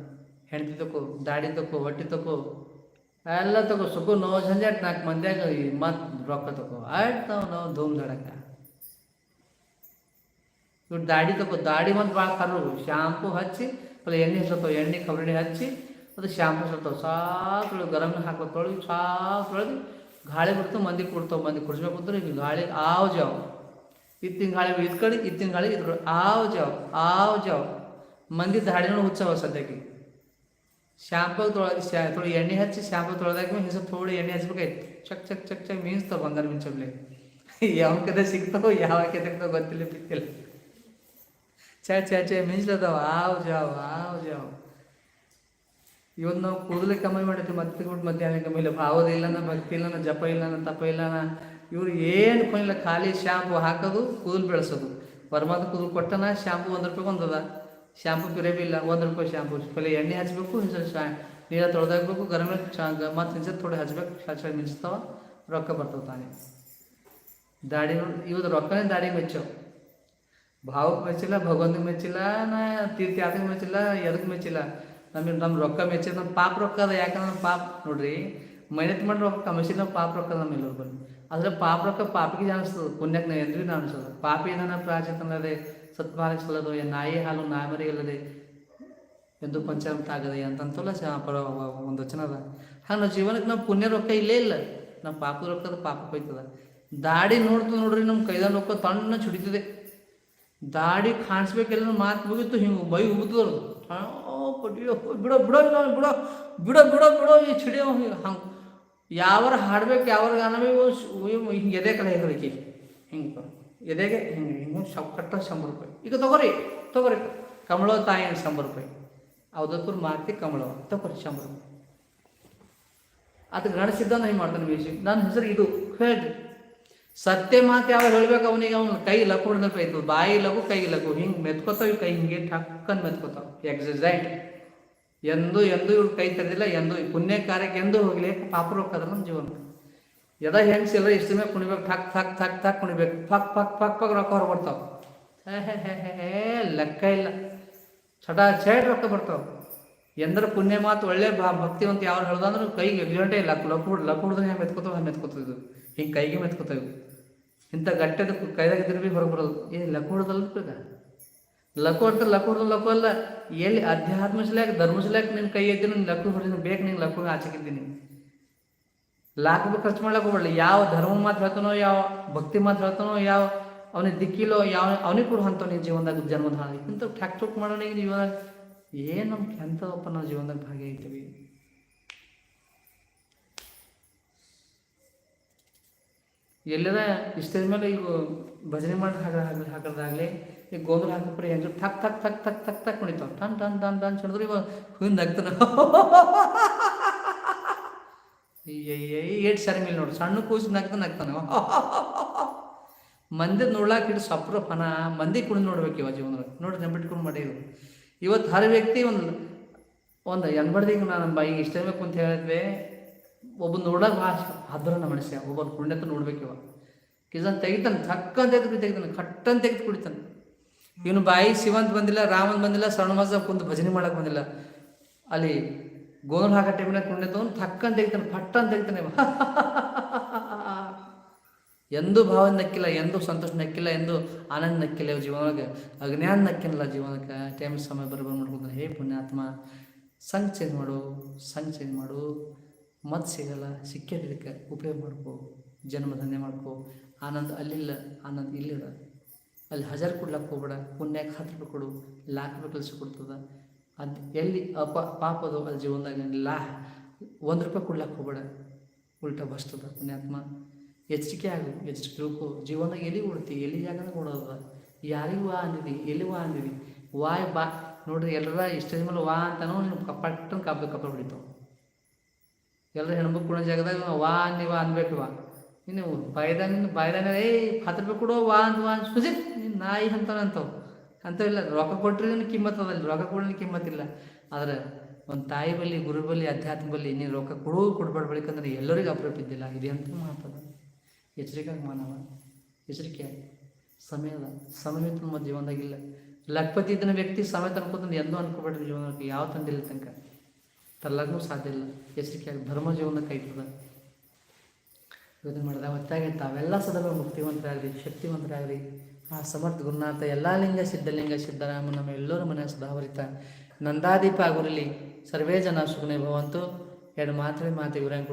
ಹೆಂಡತಿ ತಗೋ ದಾಡಿ ತಗೋ ಹೊಟ್ಟಿ ತಗೋ ಎಲ್ಲ ತಗೋ ಸುಖ ನೋವು ಸಂಜೆ ನಾಲ್ಕು ಮಂದಿಯಾಗ ಮತ್ತು ರೊಕ್ಕ ತಗೋ ಆಯ್ತು ನಾವು ನಾವು ಧೂಮ್ ದಡಕ ಇವ್ರು ದಾಡಿ ತಗೋ ದಾಡಿ ಒಂದು ಭಾಳ ಕರು ಶಾಂಪು ಹಚ್ಚಿ ಪಲ್ಲ ಎಣ್ಣೆ ಸ್ವಲ್ಪ, ಎಣ್ಣೆ ಕಬರಡಿ ಹಚ್ಚಿ ಅದು ಶಾಂಪು ಸತ್ತವ ಸಾಕು ಗರಮ್ ಹಾಕೋ ತೊಳೆದು ಸಾಕು ತೊಳೆದು ಗಾಳಿ ಬಿಡ್ತು, ಮಂದಿ ಕೊಡ್ತಾವ. ಮಂದಿ ಕುಡಿಸ್ಬೇಕು ಅಂದ್ರೆ ಈಗ ಗಾಳಿ ಆವ್ ಜಾವ್. ಇತ್ತಿನ ಗಾಳಿ ಇದ್ ಕಡೆ, ಇತ್ತಿನ ಗಾಳಿ ಇದ್ ಕಡೆ, ಆವ್ ಜಾವ್ ಆವ್ ಜಾವ್. ಮಂದಿ ದಾಡಿನೂ ಹುಚ್ಚವ ಸದ್ಯಕ್ಕೆ. ಶಾಂಪು ತೊಳೆದು ಶಾ ತೊಳಿ ಎಣ್ಣೆ ಹಚ್ಚಿ ಶಾಂಪು ತೊಳೆದಾಗ ಹೆಸರು ಥೋಡಿ ಎಣ್ಣೆ ಹಚ್ಬೇಕಾಯ್ತು. ಚಕ್ ಚಕ್ ಚಕ್ ಚಕ್ ಮೀನ್ಸ್ತಾವ ಬಂಗಾರ ಮಿಂಚಬ್ಲೆ ಯಾವ ಕದೆ ಸಿಗ್ತಾವೋ, ಯಾವ ಕೆದಕ್ತಾವ ಗೊತ್ತಿಲ್ಲ ಬಿತ್ತಿಲ್ಲ ಚ ಚ ಚ ಮಿಂಚ್ಲದವ, ಆವ್, ಜಾವ್ ಆವ್, ಜಾವ್. ಇವತ್ತು ನಾವು ಕೂದಲೇ ಕಮ್ಮಿ ಮಾಡಿದ್ವಿ ಮತ್ತೆ ಬಿಟ್ಟು ಮಧ್ಯಾಹ್ನ ಕಮ್ಮಿ ಇಲ್ಲ. ಭಾವದ ಇಲ್ಲನ, ಭಕ್ತಿ ಇಲ್ಲನ, ಜಪ ಇಲ್ಲನ, ತಪ ಇಲ್ಲನ. ಇವ್ರು ಏನು ಕೊನಿಲ್ಲ ಖಾಲಿ ಶಾಂಪು ಹಾಕೋದು, ಕೂದಲು ಬೆಳೆಸೋದು. ವರ್ಮದ ಕೂದಲು ಕೊಟ್ಟನ, ಶಾಂಪು ಒಂದು ರೂಪಾಯಿ ಒಂದದ. ಶಾಂಪು ಪಿರೇಬಿ ಇಲ್ಲ, ಒಂದು ರೂಪಾಯಿ ಶಾಂಪು. ಪಲ್ಲೆ ಎಣ್ಣೆ ಹಚ್ಚಬೇಕು ಶಾ, ನೀರ ತೊಳೆದಾಕ್ಬೇಕು ಗರಂ ಮತ್ತು ಹಿಂಸೆ ಥೋಡೆ ಹಚ್ಬೇಕು. ಹಚ್ಚ ಮಿಂಚ್ತಾವ, ರೊಕ್ಕ ಬರ್ತವೆ ತಾನೇ. ದಾಡಿ ನೋಡಿ, ಇವತ್ತು ರೊಕ್ಕನೇ ದಾಡಿಗೆ ಮೆಚ್ಚೋ. ಭಾವಕ್ಕೆ ಮೆಚ್ಚಿಲ್ಲ ಭಗವಂತಗೆ ಮೆಚ್ಚಿಲ್ಲ, ನಾ ತೀರ್ಥ ಯಾತಕ್ಕೆ ಮೆಚ್ಚಿಲ್ಲ ಎದಕ್ಕೆ ಮೆಚ್ಚಿಲ್ಲ. ನಮಗೆ ನಮ್ಮ ರೊಕ್ಕ ಮೆಚ್ಚಿಲ್ಲ ನಮ್ಮ ಪಾಪ ರೊಕ್ಕ ಅದ, ಯಾಕಂದ್ರೆ ನಮ್ಮ ಪಾಪ, ನೋಡ್ರಿ ಮೈನತ್ ಮಾಡಿ ರೊಕ್ಕ ಕಮಿಷನ್ ನಮ್ಮ ಪಾಪ ರೊಕ್ಕ ನಮ್ಮ ಬಂದು ಆದರೆ ಪಾಪ ರೊಕ್ಕ ಪಾಪಿಗೆ ಅನಿಸ್ತದೆ ಪುಣ್ಯಕ್ಕೆ ನಾವು ನಾ ಅನಿಸ್ತದೆ ಪಾಪಿ ಏನಾನ ಪ್ರಾಚಿತನದೆ ಸತ್ಮಾನಿಸಲದು ನಾಯಿ ಹಾಲು ನಾಯಿ ಮರಿ ಇಲ್ಲದೆ, ಎಂದು ಪಂಚಾಮೃತ ಆಗದೆ ಅಂತಂತಲ್ಲ ಒಂದು ವಚನ ಅದ. ಹಾಗೆ ನಾವು ಜೀವನಕ್ಕೆ ನಮ್ಮ ಪುಣ್ಯ ರೊಕ್ಕ ಇಲ್ಲೇ ಇಲ್ಲ. ನಮ್ಮ ಪಾಪದ ರೊಕ್ಕದ ಪಾಪ ಹೋಯ್ತದ. ದಾಡಿ ನೋಡ್ತು ನೋಡ್ರಿ ನಮ್ಮ ಕೈದ ರೊಕ್ಕ ತಣ್ಣ ಚುಡಿತದೆ. ದಾಡಿ ಕಾಣಿಸ್ಬೇಕೆಲ್ಲ ಮಾತು ಮುಗಿತು, ಹಿಂಗೆ ಬೈ ಉಗ್ದವ್ರು. ಬಿಡೋ ಬಿಡೋ ಬಿಡೋ ಬಿಡೋ ಬಿಡೋ ಬಿಡೋ ಬಿಡೋ, ಈ ಚಿಡಿಯೋ ಹಂಗೆ ಯಾವಾರ ಹಾಡ್ಬೇಕು, ಯಾವಾರ ಗಾನ ಹಿಂಗೆ ಎದೆ ಕಡೆ ಹೇಳಕ್ಕೆ ಹಿಂಗೆ ಎದೆಗೆ ಹಿಂಗೆ ಹಿಂಗೆ ಶಬ್ ಕಟ್ಟ ಶಂಬರ್ ರೂಪಾಯಿ. ಈಗ ತಗೋರಿ ತಗೋರಿ. ಕಮಲೋ ತಾಯಿ ಶಂಬರ್ ರೂಪಾಯಿ. ಅವದಕ್ಕೂರು ಮಾತಿ ಕಮಲವ ತಗೋರಿ ಶಂಬರ್ ರೂಪಾಯಿ. ಅದು ಗಣಸಿದ್ದ ಹಿಂಗೆ ಮಾಡ್ತಾನೆ ಬೇಸಿ ನನ್ನ ಹೆಸರು ಇದು, ಹೇಳ್ರಿ. ಸತ್ಯ ಮಾತು ಯಾವ ಹೇಳ್ಬೇಕು ಅವನಿಗೆ ಅವ್ನು ಕೈ ಲಗು ಹೊಡೆದಪ್ಪ ಆಯ್ತು ಬಾಯಿ ಲಗು ಕೈ ಲಗು ಹಿಂಗೆ ಮೆತ್ಕೋತಾವ ಕೈ ಹಿಂಗೆ ಠಕ್ಕನ್ ಮೆತ್ಕೋತಾವ ಎಕ್ಸಸೈಟ್ ಎಂದು ಎಂದೂ ಇವ್ರು ಕೈ ತೆರೆದಿಲ್ಲ ಎಂದು ಪುಣ್ಯ ಕಾರ್ಯಕ್ಕೆ ಎಂದು ಹೋಗ್ಲಿ ಪಾಪ ಹೋಗ್ತದ ನಮ್ಮ ಜೀವನ ಎದ ಹೆಂಗ್ಸ್ ಇಷ್ಟು ಮೇಲೆ ಕುಣಿಬೇಕು ಥಕ್ ಥಕ್ ಥಕ್ ಥಕ್ ಕುಣಿಬೇಕು ಫಕ್ ಫಕ್ ಫಕ್ ಫಕ್ ರೊಕ್ಕ ಹೊರ ಬರ್ತಾವ ಹೇ ಲೆಕ್ಕ ಇಲ್ಲ ಚಟ ಚೇಟ್ ರೊಕ್ಕ ಬರ್ತಾವ ಎಂದ್ರ ಪುಣ್ಯ ಮಾತು ಒಳ್ಳೆ ಭಕ್ತಿವಂತ ಯಾರು ಹೇಳ್ದಂದ್ರೆ ಕೈಗೆ ಗಂಟೆ ಲಕ್ ಲಕ್ ಹುಡ್ ಲಕ್ ಹುಡ್ದು ಹೆಂಗೆ ಮೆತ್ಕೋತಾವ ಹೆಂಗೆ ಮೆತ್ಕೋತಿದ್ವು ಹಿಂಗೆ ಕೈಗೆ ಮೆತ್ಕೋತೇವೆ. ಇಂಥ ಗಟ್ಟೆದ ಕೈದಾಗಿದ್ರೆ ಭೀ ಹೊರಗೆ ಬರೋದು. ಏ ಲಕ್ಕ ಹೊಡ್ದಲ್ಲ ಲಕೋ ಅಂತ ಹೊಡ್ತಾರೆ ಲಕ್ಕ ಲಕ್ಕು ಅಲ್ಲ. ಎಲ್ಲಿ ಅಧ್ಯಾತ್ಮ ಶ್ಲಾಕ್ ಧರ್ಮ ಶ್ಲಾಕ್ ನಿನ್ನ ಕೈ ಎದ್ದು ನಿನ್ನ ಲಕ್ಕು ಬೇಕು ನಿಂಗೆ ಲಕ್ಕು ಆಚಕಿದ್ದೀನಿ ಲಾಕ್ ಭೀ ಖರ್ಚು ಮಾಡ್ಲಾಕ ಹೋಗ್ಬೇಡ ಯಾವ ಧರ್ಮ ಮಾತು ಹೇಳ್ತಾನೋ, ಯಾವ ಭಕ್ತಿ ಮಾತು ಹೇಳ್ತಾನೋ, ಯಾವ ಅವನಿಗೆ ದಿಕ್ಕಿಲೋ ಯಾವ ಅವನಿಗೆ ಕೊಡು ಅಂತಾವ ನೀನು ಜೀವನದಾಗ ಜನ್ಮದ ಇಂಥ ಠ್ಯಾಕ್ ಠುಕ್ ಮಾಡೋಣ ಜೀವನ ಏನು ನಮ್ಗೆ ಎಂಥದಪ್ಪ ನಾವು ಜೀವನದಾಗ ಭಾಗಿಯಾಗ್ತೀವಿ ಎಲ್ಲರ ಇಷ್ಟದ ಮೇಲೆ ಈಗ ಭಜನೆ ಮಾಡಿ ಹಾಕ ಹಾಕೋದಾಗಲಿ ಈಗ ಗೋಂದ್ರ ಹಾಕಪ್ರಿ ಹೆಂಗೆ ಥಕ್ ಥಕ್ ಥಕ್ ಥಕ್ ಥಕ್ ಥಕ್ ಕುಣಿತಾವ. ಟನ್ ಟನ್ ಟನ್ ಟನ್ ಚಡಿದ್ರೆ ಇವ ಹಿಂದೆ ಹಾಕ್ತಾನ ಏಟ್ ಸರಿ ಮೇಲೆ ನೋಡಿ ಸಣ್ಣ ಕೂಸಿ ನಗ್ತಾನ. ನಗ್ತಾನ ಮಂದಿ ನೋಡ್ಲಾಕ ಇಟ್ಟು ಸಪ್ರ ಫನ ಮಂದಿ ಕುಣಿದು ನೋಡ್ಬೇಕು ಇವ ಜೀವನ ನೋಡಿ ನೆಂಬಿಟ್ಕೊಂಡು ಮಾಡಿದ್ರು ಇವತ್ತು ಹರ ವ್ಯಕ್ತಿ ಒಂದು ಒಂದು ಎನ್ಬಡ್ದಿಗೆ ನಾನು ಈಗ ಇಷ್ಟೇ ಬೇಕು ಅಂತ ಹೇಳಿದ್ವಿ ಒಬ್ಬ ನೋಡೋಕೆ ಭಾಳ ಹದ್ರ ಮನುಷ್ಯ ಒಬ್ಬನ ಪುಣ್ಯತ ನೋಡ್ಬೇಕಿವ ಕಿಸನ್ ತೆಗಿತಾನೆ ಥಕ್ಕ ಅಂತ ತೆಗೆದು ತೆಗಿತಾನೆ ಕಟ್ಟನ್ ತೆಗೆದು ಕುಡಿತಾನೆ ಇವನು ಬಾಯಿ ಶಿವಂತ ಬಂದಿಲ್ಲ, ರಾಮನ್ ಬಂದಿಲ್ಲ, ಸಣ್ಣ ಕುಂತು ಭಜನೆ ಮಾಡಕ್ಕೆ ಬಂದಿಲ್ಲ. ಅಲ್ಲಿ ಗೋಂದ್ ಹಾಕೋ ಟೈಮಿನಾಗ ಥಕ್ಕ ಅಂತ ತೆಗಿತಾನೆ ಪಟ್ಟ ಅಂತ ತೆಗಿತಾನೆ ಎಂದು ಭಾವ ನಕ್ಕಿಲ್ಲ, ಎಂದೂ ಸಂತೋಷ ನಕ್ಕಿಲ್ಲ, ಎಂದು ಆನಂದ ನಕ್ಕಿಲ್ಲ ಇವ್ ಜೀವನಕ್ಕೆ ಅಜ್ಞಾನ ನಕ್ಕಿಲ್ಲ ಜೀವನಕ್ಕೆ. ಟೈಮ್ ಸಮಯ ಬರಬರ್ ಮಾಡ್ಕೊತಾನೆ ಹೇ ಪುಣ್ಯಾತ್ಮ, ಸಂಗ್ ಚೇಂಜ್ ಮಾಡು, ಸಂಗ್ ಚೇಂಜ್ ಮಾಡು. ಮತ್ತೆ ಸಿಗಲ್ಲ ಸಿಕ್ಕೇಳಿ ಇದಕ್ಕೆ ಉಪಯೋಗ ಮಾಡ್ಕೋ, ಜನ್ಮ ಧನ್ಯ ಮಾಡ್ಕೋ. ಆನಂದ ಅಲ್ಲಿಲ್ಲ, ಆನಂದ ಇಲ್ಲಿಲ್ಲ. ಅಲ್ಲಿ ಹಜಾರ್ ಕೊಡ್ಲಕ್ಕೆ ಹೋಗ್ಬೇಡ, ಪುಣ್ಯಕ್ಕೆ ಹತ್ತು ರೂಪಾಯಿ ಕೊಡು ಲಾಖ ರೂಪಾಯಿ ಕಲಿಸಿ ಕೊಡ್ತದ. ಅದು ಎಲ್ಲಿ ಅಪ ಪಾಪದು ಅಲ್ಲಿ ಜೀವನದಾಗ ಲಾ, ಒಂದು ರೂಪಾಯಿ ಕೊಡ್ಲಕ್ಕೆ ಹೋಗ್ಬೇಡ. ಉಲ್ಟಾ ಬಸ್ತದ ಪುಣ್ಯಾತ್ಮ. ಎಚ್ಚರಿಕೆ ಆಗು ಎಚ್ಚರಿಕೆ ತಿಳ್ಕೊ. ಜೀವನದಾಗ ಎಲ್ಲಿ ಉಡ್ತಿ ಎಲ್ಲಿ ಜಾಗನ ಉಡೋದ ಯಾರಿಗೂ ವಾ ಅಂದಿದಿ, ಎಲ್ಲಿ ವಾ ಅಂದಿದಿ? ವಾಯ್ ಬಾ, ನೋಡ್ರಿ ಎಲ್ಲರ ಇಷ್ಟ ಮೇಲೆ ವಾ ಅಂತನೂ ನೀನು ಕಪ್ಪಟ್ಟನ್ನು ಕಬ್ಬ ಕಪ್ಪ ಹೊಡಿತಾವ. ಎಲ್ಲರೂ ಹೆಣ್ಮಕ್ಳು ಕುಣೋ ಜಾಗದಾಗ ವಾ ನೀ ವಾ ಅನ್ಬೇಕು ವಾ ನೀನು ಬೈದನ್ ನೀನು ಬಾಯ್ದಾಗ ಏ ಹತ್ತು ರೂಪಾಯಿ ಕೊಡು ವಾ ಅಂತ ವಾ ಸುಜಿತ್, ನೀನು ನಾಯಿ ಅಂತವ್ ಅಂತಾವ. ಅಂಥವಿಲ್ಲ ರೊಕ್ಕ ಕೊಟ್ಟರೆ ನಿನ್ನ ಕಿಮ್ಮತ್ ಅದಲ್ಲ ರೊಕ್ಕ ಕೊಡಲಿ ಕಿಮ್ಮತ್ತಿಲ್ಲ ಆದ್ರೆ ಒಂದು ತಾಯಿ ಬಲ್ಲಿ, ಗುರು ಬಲ್ಲಿ, ಅಧ್ಯಾತ್ಮ ಬಲ್ಲಿ ನೀನು ರೊಕ್ಕ ಕೊಡು ಬಳಿಕ ಅಂದ್ರೆ ಎಲ್ಲರಿಗೂ ಅಪ್ರೂಪ ಇದ್ದಿಲ್ಲ. ಇದೆ ಅಂತ ಮಾತದ ಎಚ್ಚರಿಕೆ ಮಾನವ. ಎಚ್ಚರಿಕೆ. ಸಮಯದ ಸಮಯ ನಮ್ಮ ಜೀವನದಾಗಿಲ್ಲ ಲಕ್ಪತಿ ಇದ್ದನ ವ್ಯಕ್ತಿ ಸಮಯ ತಂದ್ಕೊತಂದು ಎಂದೂ ಅನ್ಕೋಬೇಡ್ರಿ ಜೀವನಕ್ಕೆ. ಯಾವ ತಂದಿಲ್ಲ ತನಕ. ತರ್ಲಾಗೂ ಸಾಧ್ಯ ಇಲ್ಲ. ಎಚ್ಚರಿಕೆ ಆಗಿ ಧರ್ಮ ಜೀವನ ಕೈತದ ಯೋಚನೆ ಮಾಡಿದ ಒತ್ತಾಗಿ ತಾವೆಲ್ಲ ಸದಾ ಮುಕ್ತಿವಂತರಾಗ್ರಿ, ಶಕ್ತಿವಂತರಾಗ್ರಿ. ಆ ಸಮರ್ಥ ಗುರುನಾಥ, ಎಲ್ಲ ಲಿಂಗ ಸಿದ್ಧಲಿಂಗ ಸಿದ್ಧರಾಮ ನಮ್ಮ ಎಲ್ಲರ ಮನೆ ಸದಾವರಿತ ನಂದಾದೀಪ ಆಗುರಲಿ ಸರ್ವೇ ಜನ ಸುಖನೇ ಭವಂತು ಎರಡು ಮಾತ್ರೆ ಮಾತು ಇವ್ರಂಗೆ